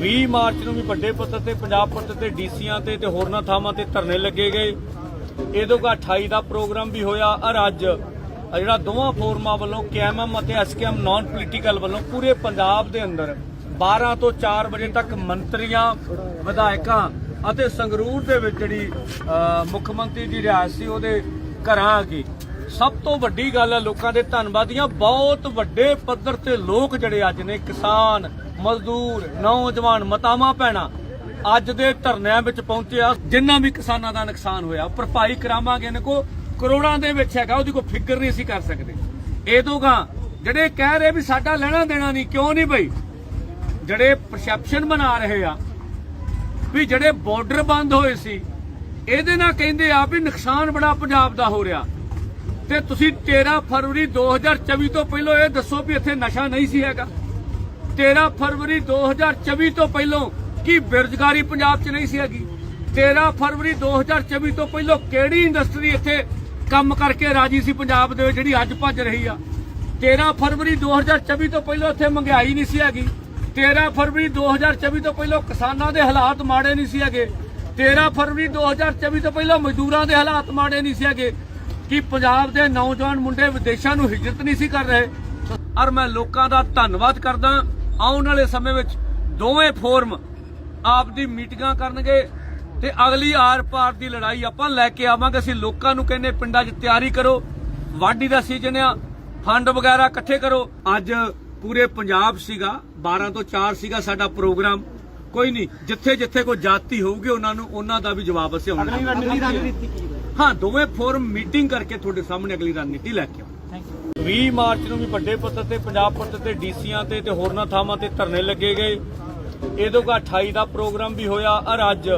20 ਮਾਰਚ ਨੂੰ ਵੀ ਵੱਡੇ ਪੱਧਰ ਤੇ, ਪੰਜਾਬ ਪੱਧਰ ਤੇ ਡੀਸੀਆਂ ਤੇ ਤੇ ਹੋਰਨਾਂ ਥਾਵਾਂ ਤੇ ਧਰਨੇ ਲੱਗੇ ਗਏ। ਇਹਦੋਂ ਕਾ 28 ਦਾ ਪ੍ਰੋਗਰਾਮ ਵੀ ਹੋਇਆ। ਔਰ ਅੱਜ ਜਿਹੜਾ ਦੋਵਾਂ ਫੋਰਮਾਂ ਵੱਲੋਂ ਕੇਐਮਐਮ ਅਤੇ ਐਸਕੇਐਮ ਨਾਨ ਪੋਲੀਟੀਕਲ ਵੱਲੋਂ ਪੂਰੇ ਪੰਜਾਬ ਦੇ ਅੰਦਰ 12 ਤੋਂ 4 ਵਜੇ ਤੱਕ ਮੰਤਰੀਆਂ, ਵਿਧਾਇਕਾਂ ਅਤੇ ਸੰਗਰੂਰ ਦੇ ਵਿੱਚ ਜਿਹੜੀ ਮੁੱਖ ਮੰਤਰੀ ਦੀ ਰਿਹਾਇਸ਼ ਸੀ, ਉਹਦੇ ਘਰਾਂ ਆ ਗਈ। ਸਭ ਤੋਂ ਵੱਡੀ ਗੱਲ ਹੈ ਲੋਕਾਂ ਦੇ ਧੰਨਵਾਦੀਆਂ ਬਹੁਤ ਵੱਡੇ ਪੱਧਰ ਤੇ ਲੋਕ ਜਿਹੜੇ ਅੱਜ ਨੇ ਕਿਸਾਨ ਮਜ਼ਦੂਰ, ਨੌਜਵਾਨ, ਮਤਾਵਾਂ ਭੈਣਾਂ ਅੱਜ ਦੇ ਧਰਨਿਆਂ ਵਿੱਚ ਪਹੁੰਚਿਆ। ਜਿੰਨਾ ਵੀ ਕਿਸਾਨਾਂ ਦਾ ਨੁਕਸਾਨ ਹੋਇਆ ਭਰਪਾਈ ਕਰਾਵਾਂਗੇ ਇਹਨਾਂ ਕੋ ਕਰੋੜਾਂ ਦੇ ਵਿੱਚ ਹੈਗਾ, ਉਹਦੀ ਕੋਈ ਫਿਕਰ ਨਹੀਂ ਅਸੀਂ ਕਰ ਸਕਦੇ। ਇਹ ਜਿਹੜੇ ਕਹਿ ਰਹੇ ਵੀ ਸਾਡਾ ਲੈਣਾ ਦੇਣਾ ਨਹੀਂ, ਕਿਉਂ ਨਹੀਂ ਬਈ? ਜਿਹੜੇ ਪਰਸੈਪਸ਼ਨ ਬਣਾ ਰਹੇ ਆ ਵੀ ਜਿਹੜੇ ਬਾਰਡਰ ਬੰਦ ਹੋਏ ਸੀ, ਇਹਦੇ ਨਾਲ ਕਹਿੰਦੇ ਆ ਵੀ ਨੁਕਸਾਨ ਬੜਾ ਪੰਜਾਬ ਦਾ ਹੋ ਰਿਹਾ। ਤੇ ਤੁਸੀਂ 13 ਫਰਵਰੀ 2024 ਤੋਂ ਪਹਿਲਾਂ ਇਹ ਦੱਸੋ ਵੀ ਇੱਥੇ ਨਸ਼ਾ ਨਹੀਂ ਸੀ ਹੈਗਾ। 13 ਫਰਵਰੀ 2024 ਤੋਂ ਪਹਿਲਾਂ ਕੀ ਬੇਰੁਜ਼ਗਾਰੀ ਪੰਜਾਬ 'ਚ ਨਹੀਂ ਸੀ ਹੈਗੀ? 13 ਫਰਵਰੀ 2024 ਤੋਂ ਪਹਿਲਾਂ ਕਿਹੜੀ ਇੰਡਸਟਰੀ ਇੱਥੇ ਕੰਮ ਕਰਕੇ ਰਾਜੀ ਸੀ ਪੰਜਾਬ ਦੇ ਵਿੱਚ ਜਿਹੜੀ ਅੱਜ ਭੱਜ ਰਹੀ ਆ? 13 ਫਰਵਰੀ 2024 ਤੋਂ ਪਹਿਲਾਂ ਇੱਥੇ ਮਹਿੰਗਾਈ ਨਹੀਂ ਸੀ ਹੈਗੀ। 13 ਫਰਵਰੀ 2024 ਤੋਂ ਪਹਿਲਾਂ ਕਿਸਾਨਾਂ ਦੇ ਹਾਲਾਤ ਮਾੜੇ ਨਹੀਂ ਸੀ ਹੈਗੇ। 13 ਫਰਵਰੀ 2024 ਤੋਂ ਪਹਿਲਾਂ ਮਜ਼ਦੂਰਾਂ ਦੇ ਹਾਲਾਤ ਮਾੜੇ ਨਹੀਂ ਸੀ ਹੈਗੇ। ਕਿ ਪੰਜਾਬ ਦੇ ਨੌਜਵਾਨ ਮੁੰਡੇ ਵਿਦੇਸ਼ਾਂ ਨੂੰ ਹਿਜਰਤ ਨਹੀਂ ਸੀ ਕਰ ਰਹੇ? ਔਰ ਮੈਂ ਲੋਕਾਂ ਦਾ ਧੰਨਵਾਦ ਕਰਦਾ ਆਉਣ ਵਾਲੇ ਸਮੇਂ ਵਿੱਚ ਦੋਵੇਂ ਫੋਰਮ ਆਪ ਦੀ ਮੀਟਿੰਗਾਂ ਕਰਨਗੇ ਤੇ ਅਗਲੀ ਆਰ-ਪਾਰ ਦੀ ਲੜਾਈ ਆਪਾਂ ਲੈ ਕੇ ਆਵਾਂਗੇ। ਅਸੀਂ ਲੋਕਾਂ ਨੂੰ ਕਹਿੰਦੇ ਪਿੰਡਾਂ 'ਚ ਤਿਆਰੀ ਕਰੋ ਵਾਢੀ ਦਾ ਸੀਜ਼ਨ ਆ ਫੰਡ ਵਗੈਰਾ ਇਕੱਠੇ ਕਰੋ। ਅੱਜ ਪੂਰੇ ਪੰਜਾਬ ਸੀਗਾ 12 ਤੋਂ 4 ਸੀਗਾ ਸਾਡਾ ਪ੍ਰੋਗਰਾਮ। ਕੋਈ ਨਹੀਂ ਜਿੱਥੇ ਜਿੱਥੇ ਕੋਈ ਜਾਤੀ ਹੋਊਗੀ ਉਹਨਾਂ ਨੂੰ ਉਹਨਾਂ ਦਾ ਵੀ ਜਵਾਬ ਅਸੀਂ ਆਉਣਾ। ਹੈ ਦੋਵੇਂ ਫੋਰਮ ਮੀਟਿੰਗ ਕਰਕੇ ਤੁਹਾਡੇ ਸਾਹਮਣੇ ਅਗਲੀ ਰਣਨੀਤੀ ਲੈ ਕੇ ਆਵਾਂਗੇ। 20 ਮਾਰਚ ਨੂੰ ਵੀ ਵੱਡੇ ਪੱਧਰ ਤੇ, ਪੰਜਾਬ ਪੱਧਰ ਤੇ ਡੀਸੀਆਂ ਤੇ ਤੇ ਹੋਰਨਾਂ ਥਾਵਾਂ ਤੇ ਧਰਨੇ ਲੱਗੇ ਗਏ। ਇਹਦੋਂ ਕਾ 28 ਦਾ ਪ੍ਰੋਗਰਾਮ ਵੀ ਹੋਇਆ। ਔਰ ਅੱਜ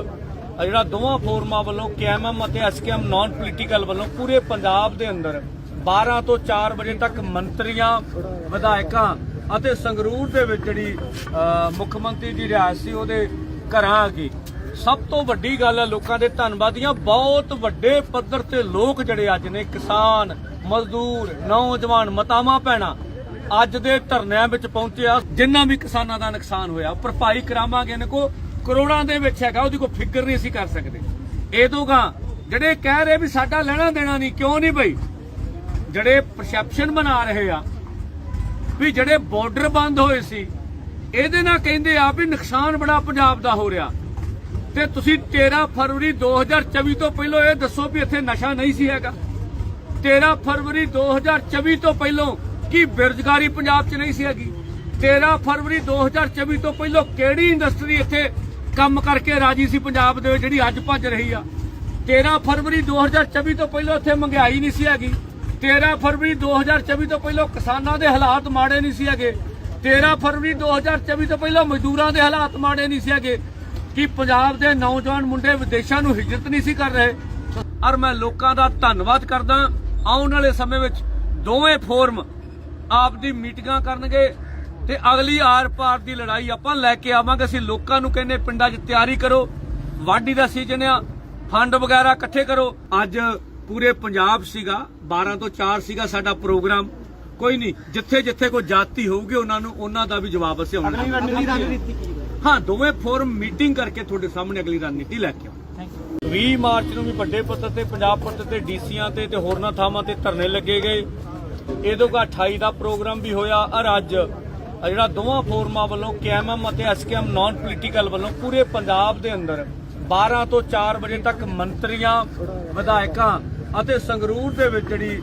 ਜਿਹੜਾ ਦੋਵਾਂ ਫੋਰਮਾਂ ਵੱਲੋਂ ਕੇਐਮਐਮ ਅਤੇ ਐਸਕੇਐਮ ਨਾਨ ਪੋਲੀਟੀਕਲ ਵੱਲੋਂ ਪੂਰੇ ਪੰਜਾਬ ਦੇ ਅੰਦਰ 12 ਤੋਂ 4 ਵਜੇ ਤੱਕ ਮੰਤਰੀਆਂ, ਵਿਧਾਇਕਾਂ ਅਤੇ ਸੰਗਰੂਰ ਦੇ ਵਿੱਚ ਜਿਹੜੀ ਮੁੱਖ ਮੰਤਰੀ ਦੀ ਰਿਹਾਇਸ਼ ਸੀ, ਉਹਦੇ ਘਰਾਂ ਆ ਗਈ ਸਭ ਤੋਂ ਵੱਡੀ ਗੱਲ ਹੈ ਲੋਕਾਂ ਦੇ ਧੰਨਵਾਦੀਆਂ ਬਹੁਤ ਵੱਡੇ ਪੱਧਰ ਤੇ ਲੋਕ ਜਿਹੜੇ ਅੱਜ ਨੇ ਕਿਸਾਨ ਮਜ਼ਦੂਰ, ਨੌਜਵਾਨ, ਮਤਾਵਾਂ ਭੈਣਾਂ ਅੱਜ ਦੇ ਧਰਨਿਆਂ ਵਿੱਚ ਪਹੁੰਚਿਆ। ਜਿੰਨਾ ਵੀ ਕਿਸਾਨਾਂ ਦਾ ਨੁਕਸਾਨ ਹੋਇਆ ਭਰਪਾਈ ਕਰਾਵਾਂਗੇ ਇਹਨਾਂ ਕੋ ਕਰੋੜਾਂ ਦੇ ਵਿੱਚ ਹੈਗਾ, ਉਹਦੀ ਕੋਈ ਫਿਕਰ ਨਹੀਂ ਅਸੀਂ ਕਰ ਸਕਦੇ। ਇਹ ਦੋਗਾ ਜਿਹੜੇ ਕਹਿ ਰਹੇ ਵੀ ਸਾਡਾ ਲੈਣਾ ਦੇਣਾ ਨਹੀਂ, ਕਿਉਂ ਨਹੀਂ ਬਈ? ਜਿਹੜੇ ਪਰਸੈਪਸ਼ਨ ਬਣਾ ਰਹੇ ਆ ਵੀ ਜਿਹੜੇ ਬਾਰਡਰ ਬੰਦ ਹੋਏ ਸੀ, ਇਹਦੇ ਨਾਲ ਕਹਿੰਦੇ ਆ ਵੀ ਨੁਕਸਾਨ ਬੜਾ ਪੰਜਾਬ ਦਾ ਹੋ ਰਿਹਾ। ਤੇ ਤੁਸੀਂ 13 ਫਰਵਰੀ 2024 ਤੋਂ ਪਹਿਲਾਂ ਇਹ ਦੱਸੋ ਵੀ ਇੱਥੇ ਨਸ਼ਾ ਨਹੀਂ ਸੀ ਹੈਗਾ। 13 ਫਰਵਰੀ 2024 ਤੋਂ ਪਹਿਲਾਂ ਕੀ ਬੇਰੁਜ਼ਗਾਰੀ ਪੰਜਾਬ 'ਚ ਨਹੀਂ ਸੀ ਹੈਗੀ? 13 ਫਰਵਰੀ 2024 ਤੋਂ ਪਹਿਲਾਂ ਕਿਹੜੀ ਇੰਡਸਟਰੀ ਇੱਥੇ ਕੰਮ ਕਰਕੇ ਰਾਜੀ ਸੀ ਪੰਜਾਬ ਦੇ ਵਿੱਚ, ਜਿਹੜੀ ਅੱਜ ਭੱਜ ਰਹੀ ਆ? 13 ਫਰਵਰੀ 2024 ਤੋਂ ਪਹਿਲਾਂ ਇੱਥੇ ਮਹਿੰਗਾਈ ਨਹੀਂ ਸੀ ਹੈਗੀ। 13 ਫਰਵਰੀ 2024 ਤੋਂ ਪਹਿਲਾਂ ਕਿਸਾਨਾਂ ਦੇ ਹਾਲਾਤ ਮਾੜੇ ਨਹੀਂ ਸੀ ਹੈਗੇ। 13 ਫਰਵਰੀ 2024 ਤੋਂ ਪਹਿਲਾਂ ਮਜ਼ਦੂਰਾਂ ਦੇ ਹਾਲਾਤ ਮਾੜੇ ਨਹੀਂ ਸੀ ਹੈਗੇ। ਕਿ ਪੰਜਾਬ ਦੇ ਨੌਜਵਾਨ ਮੁੰਡੇ ਵਿਦੇਸ਼ਾਂ ਨੂੰ ਹਿਜਰਤ ਨਹੀਂ ਸੀ ਕਰ ਰਹੇ? ਔਰ ਮੈਂ ਲੋਕਾਂ ਦਾ ਧੰਨਵਾਦ ਕਰਦਾ ਆਉਣ ਵਾਲੇ ਸਮੇਂ ਵਿੱਚ ਦੋਵੇਂ ਫੋਰਮ ਆਪ ਦੀ ਮੀਟਿੰਗਾਂ ਕਰਨਗੇ ਤੇ ਅਗਲੀ ਆਰ-ਪਾਰ ਦੀ ਲੜਾਈ ਆਪਾਂ ਲੈ ਕੇ ਆਵਾਂਗੇ। ਅਸੀਂ ਲੋਕਾਂ ਨੂੰ ਕਹਿੰਦੇ ਪਿੰਡਾਂ 'ਚ ਤਿਆਰੀ ਕਰੋ ਵਾਢੀ ਦਾ ਸੀਜ਼ਨ ਆ ਫੰਡ ਵਗੈਰਾ ਇਕੱਠੇ ਕਰੋ। ਅੱਜ ਪੂਰੇ ਪੰਜਾਬ ਸੀਗਾ 12 ਤੋਂ 4 ਸੀਗਾ ਸਾਡਾ ਪ੍ਰੋਗਰਾਮ। ਕੋਈ ਨਹੀਂ ਜਿੱਥੇ ਜਿੱਥੇ ਕੋਈ ਜਾਤੀ ਹੋਊਗੀ ਉਹਨਾਂ ਨੂੰ ਉਹਨਾਂ ਦਾ ਵੀ ਜਵਾਬ ਅਸੀਂ ਆਉਣਾ। ਹੈ ਦੋਵੇਂ ਫੋਰਮ ਮੀਟਿੰਗ ਕਰਕੇ ਤੁਹਾਡੇ ਸਾਹਮਣੇ ਅਗਲੀ ਰਣਨੀਤੀ ਲੈ ਕੇ ਯੂ 20 ਮਾਰਚ ਨੂੰ ਵੀ ਵੱਡੇ ਪੱਧਰ ਤੇ ਪੰਜਾਬ ਪੱਧਰ ਤੇ ਡੀਸੀਆਂ ਤੇ ਤੇ ਹੋਰਨਾਂ ਥਾਵਾਂ ਤੇ ਧਰਨੇ ਲੱਗੇ ਗਏ। ਇਹਦੋਂ ਕਾ 28 ਦਾ ਪ੍ਰੋਗਰਾਮ ਵੀ ਹੋਇਆ। ਔਰ ਅੱਜ ਜਿਹੜਾ ਦੋਵਾਂ ਫੋਰਮਾਂ ਵੱਲੋਂ ਕੇਐਮਐਮ ਅਤੇ ਐਸਕੇਐਮ ਨਾਨ ਪੋਲੀਟੀਕਲ ਵੱਲੋਂ ਪੂਰੇ ਪੰਜਾਬ ਦੇ ਅੰਦਰ 12 ਤੋਂ 4 ਵਜੇ ਤੱਕ ਮੰਤਰੀਆਂ, ਵਿਧਾਇਕਾਂ ਅਤੇ ਸੰਗਰੂਰ ਦੇ ਵਿੱਚ ਜਿਹੜੀ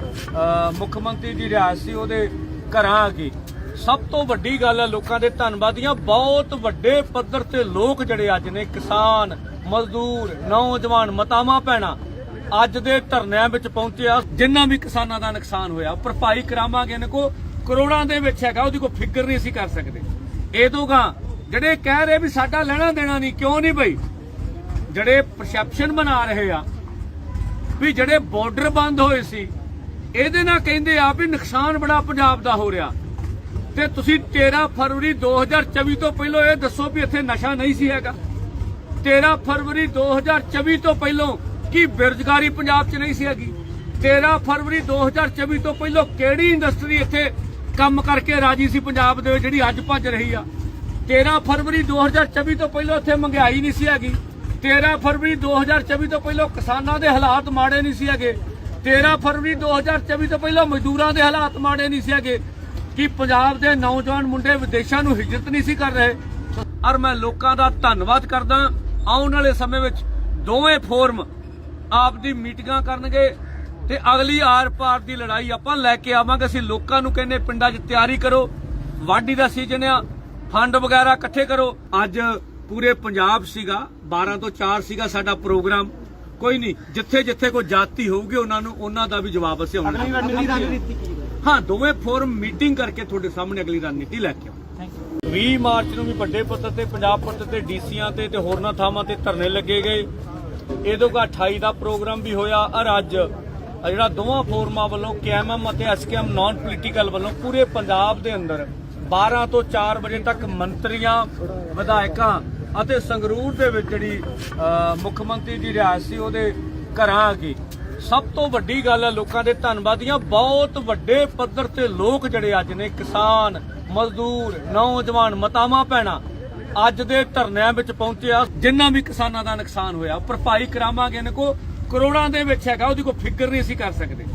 ਮੁੱਖ ਮੰਤਰੀ ਦੀ ਰਿਹਾਇਸ਼ ਸੀ, ਉਹਦੇ ਘਰਾਂ ਆ ਗਈ ਸਭ ਤੋਂ ਵੱਡੀ ਗੱਲ ਹੈ, ਲੋਕਾਂ ਦੇ ਧੰਨਵਾਦੀਆਂ ਬਹੁਤ ਵੱਡੇ ਪੱਧਰ ਤੇ ਲੋਕ ਜਿਹੜੇ ਅੱਜ ਨੇ ਕਿਸਾਨ ਮਜ਼ਦੂਰ, ਨੌਜਵਾਨ, ਮਤਾਵਾਂ ਭੈਣਾਂ ਅੱਜ ਦੇ ਧਰਨਿਆਂ ਵਿੱਚ ਪਹੁੰਚਿਆ। ਜਿੰਨਾ ਵੀ ਕਿਸਾਨਾਂ ਦਾ ਨੁਕਸਾਨ ਹੋਇਆ ਭਰਪਾਈ ਕਰਾਵਾਂਗੇ ਇਹਨਾਂ ਕੋ ਕਰੋੜਾਂ ਦੇ ਵਿੱਚ ਹੈਗਾ, ਉਹਦੀ ਕੋਈ ਫਿਕਰ ਨਹੀਂ ਅਸੀਂ ਕਰ ਸਕਦੇ। ਇਹ ਦੋਗਾ ਜਿਹੜੇ ਕਹਿ ਰਹੇ ਵੀ ਸਾਡਾ ਲੈਣਾ ਦੇਣਾ ਨਹੀਂ, ਕਿਉਂ ਨਹੀਂ ਬਈ? ਜਿਹੜੇ ਪਰਸੈਪਸ਼ਨ ਬਣਾ ਰਹੇ ਆ ਵੀ ਜਿਹੜੇ ਬਾਰਡਰ ਬੰਦ ਹੋਏ ਸੀ, ਇਹਦੇ ਨਾਲ ਕਹਿੰਦੇ ਆ ਵੀ ਨੁਕਸਾਨ ਬੜਾ ਪੰਜਾਬ ਦਾ ਹੋ ਰਿਹਾ। ਤੇ ਤੁਸੀਂ 13 ਫਰਵਰੀ 2024 ਤੋਂ ਪਹਿਲਾਂ ਇਹ ਦੱਸੋ ਵੀ ਇੱਥੇ ਨਸ਼ਾ ਨਹੀਂ ਸੀ ਹੈਗਾ। 13 ਫਰਵਰੀ 2024 ਤੋਂ ਪਹਿਲਾਂ ਕੀ ਬੇਰੁਜ਼ਗਾਰੀ ਪੰਜਾਬ 'ਚ ਨਹੀਂ ਸੀ ਹੈਗੀ? 13 ਫਰਵਰੀ 2024 ਤੋਂ ਪਹਿਲਾਂ ਕਿਹੜੀ ਇੰਡਸਟਰੀ ਇੱਥੇ ਕੰਮ ਕਰਕੇ ਰਾਜੀ ਸੀ ਪੰਜਾਬ ਦੇ ਵਿੱਚ ਜਿਹੜੀ ਅੱਜ ਭੱਜ ਰਹੀ ਆ? 13 ਫਰਵਰੀ 2024 ਤੋਂ ਪਹਿਲਾਂ ਇੱਥੇ ਮਹਿੰਗਾਈ ਨਹੀਂ ਸੀ ਹੈਗੀ। 13 ਫਰਵਰੀ 2024 ਤੋਂ ਪਹਿਲਾਂ ਕਿਸਾਨਾਂ ਦੇ ਹਾਲਾਤ ਮਾੜੇ ਨਹੀਂ ਸੀ ਹੈਗੇ। 13 ਫਰਵਰੀ 2024 ਤੋਂ ਪਹਿਲਾਂ ਮਜ਼ਦੂਰਾਂ ਦੇ ਹਾਲਾਤ ਮਾੜੇ ਨਹੀਂ ਸੀ ਹੈਗੇ। ਕਿ ਪੰਜਾਬ ਦੇ ਨੌਜਵਾਨ ਮੁੰਡੇ ਵਿਦੇਸ਼ਾਂ ਨੂੰ ਹਿਜਰਤ ਨਹੀਂ ਸੀ ਕਰ ਰਹੇ? ਔਰ ਮੈਂ ਲੋਕਾਂ ਦਾ ਧੰਨਵਾਦ ਕਰਦਾ ਆਉਣ ਵਾਲੇ ਸਮੇਂ ਵਿੱਚ ਦੋਵੇਂ ਫੋਰਮ ਆਪ ਦੀ ਮੀਟਿੰਗਾਂ ਕਰਨਗੇ ਤੇ ਅਗਲੀ ਆਰ-ਪਾਰ ਦੀ ਲੜਾਈ ਆਪਾਂ ਲੈ ਕੇ ਆਵਾਂਗੇ। ਅਸੀਂ ਲੋਕਾਂ ਨੂੰ ਕਹਿੰਦੇ ਪਿੰਡਾਂ 'ਚ ਤਿਆਰੀ ਕਰੋ ਵਾਢੀ ਦਾ ਸੀਜ਼ਨ ਆ ਫੰਡ ਵਗੈਰਾ ਇਕੱਠੇ ਕਰੋ। ਅੱਜ ਪੂਰੇ ਪੰਜਾਬ ਸੀਗਾ 12 ਤੋਂ 4 ਸੀਗਾ ਸਾਡਾ ਪ੍ਰੋਗਰਾਮ। ਕੋਈ ਨਹੀਂ ਜਿੱਥੇ ਜਿੱਥੇ ਕੋਈ ਜਾਤੀ ਹੋਊਗੀ ਉਹਨਾਂ ਨੂੰ ਉਹਨਾਂ ਦਾ ਵੀ ਜਵਾਬ ਅਸੀਂ ਆਉਣਾ। ਹੈ ਦੋਵੇਂ ਫੋਰਮ ਮੀਟਿੰਗ ਕਰਕੇ ਤੁਹਾਡੇ ਸਾਹਮਣੇ ਅਗਲੀ ਰਣਨੀਤੀ ਲੈ ਕੇ ਆਵਾਂਗੇ। 20 ਮਾਰਚ ਨੂੰ ਵੀ ਵੱਡੇ ਪੱਧਰ ਤੇ, ਪੰਜਾਬ ਪੱਧਰ ਤੇ ਡੀਸੀਆਂ ਤੇ ਤੇ ਹੋਰਨਾਂ ਥਾਵਾਂ ਤੇ ਧਰਨੇ ਲੱਗੇ ਗਏ। ਇਹਦੋਂ ਕਾ 28 ਦਾ ਪ੍ਰੋਗਰਾਮ ਵੀ ਹੋਇਆ। ਔਰ ਅੱਜ ਜਿਹੜਾ ਦੋਵਾਂ ਫੋਰਮਾਂ ਵੱਲੋਂ ਕੇਐਮਐਮ ਅਤੇ ਐਸਕੇਐਮ ਨਾਨ ਪੋਲੀਟੀਕਲ ਵੱਲੋਂ ਪੂਰੇ ਪੰਜਾਬ ਦੇ ਅੰਦਰ 12 ਤੋਂ 4 ਵਜੇ ਤੱਕ ਮੰਤਰੀਆਂ, ਵਿਧਾਇਕਾਂ ਅਤੇ ਸੰਗਰੂਰ ਦੇ ਵਿੱਚ ਜਿਹੜੀ ਮੁੱਖ ਮੰਤਰੀ ਦੀ ਰਿਹਾਇਸ਼ ਸੀ, ਉਹਦੇ ਘਰਾਂ ਆ ਗਈ। ਸਭ ਤੋਂ ਵੱਡੀ ਗੱਲ ਹੈ ਲੋਕਾਂ ਦੇ ਧੰਨਵਾਦੀਆਂ ਬਹੁਤ ਵੱਡੇ ਪੱਧਰ ਤੇ ਲੋਕ ਜਿਹੜੇ ਅੱਜ ਨੇ ਕਿਸਾਨ ਮਜ਼ਦੂਰ, ਨੌਜਵਾਨ, ਮਤਾਵਾਂ ਪੈਣਾ ਅੱਜ ਦੇ ਧਰਨਿਆਂ ਵਿੱਚ ਪਹੁੰਚਿਆ। ਜਿੰਨਾ ਵੀ ਕਿਸਾਨਾਂ ਦਾ ਨੁਕਸਾਨ ਹੋਇਆ ਭਰਪਾਈ ਕਰਾਵਾਂਗੇ ਇਹਨਾਂ ਕੋ ਕਰੋੜਾਂ ਦੇ ਵਿੱਚ ਹੈਗਾ, ਉਹਦੀ ਕੋਈ ਫਿਕਰ ਨਹੀਂ ਅਸੀਂ ਕਰ ਸਕਦੇ।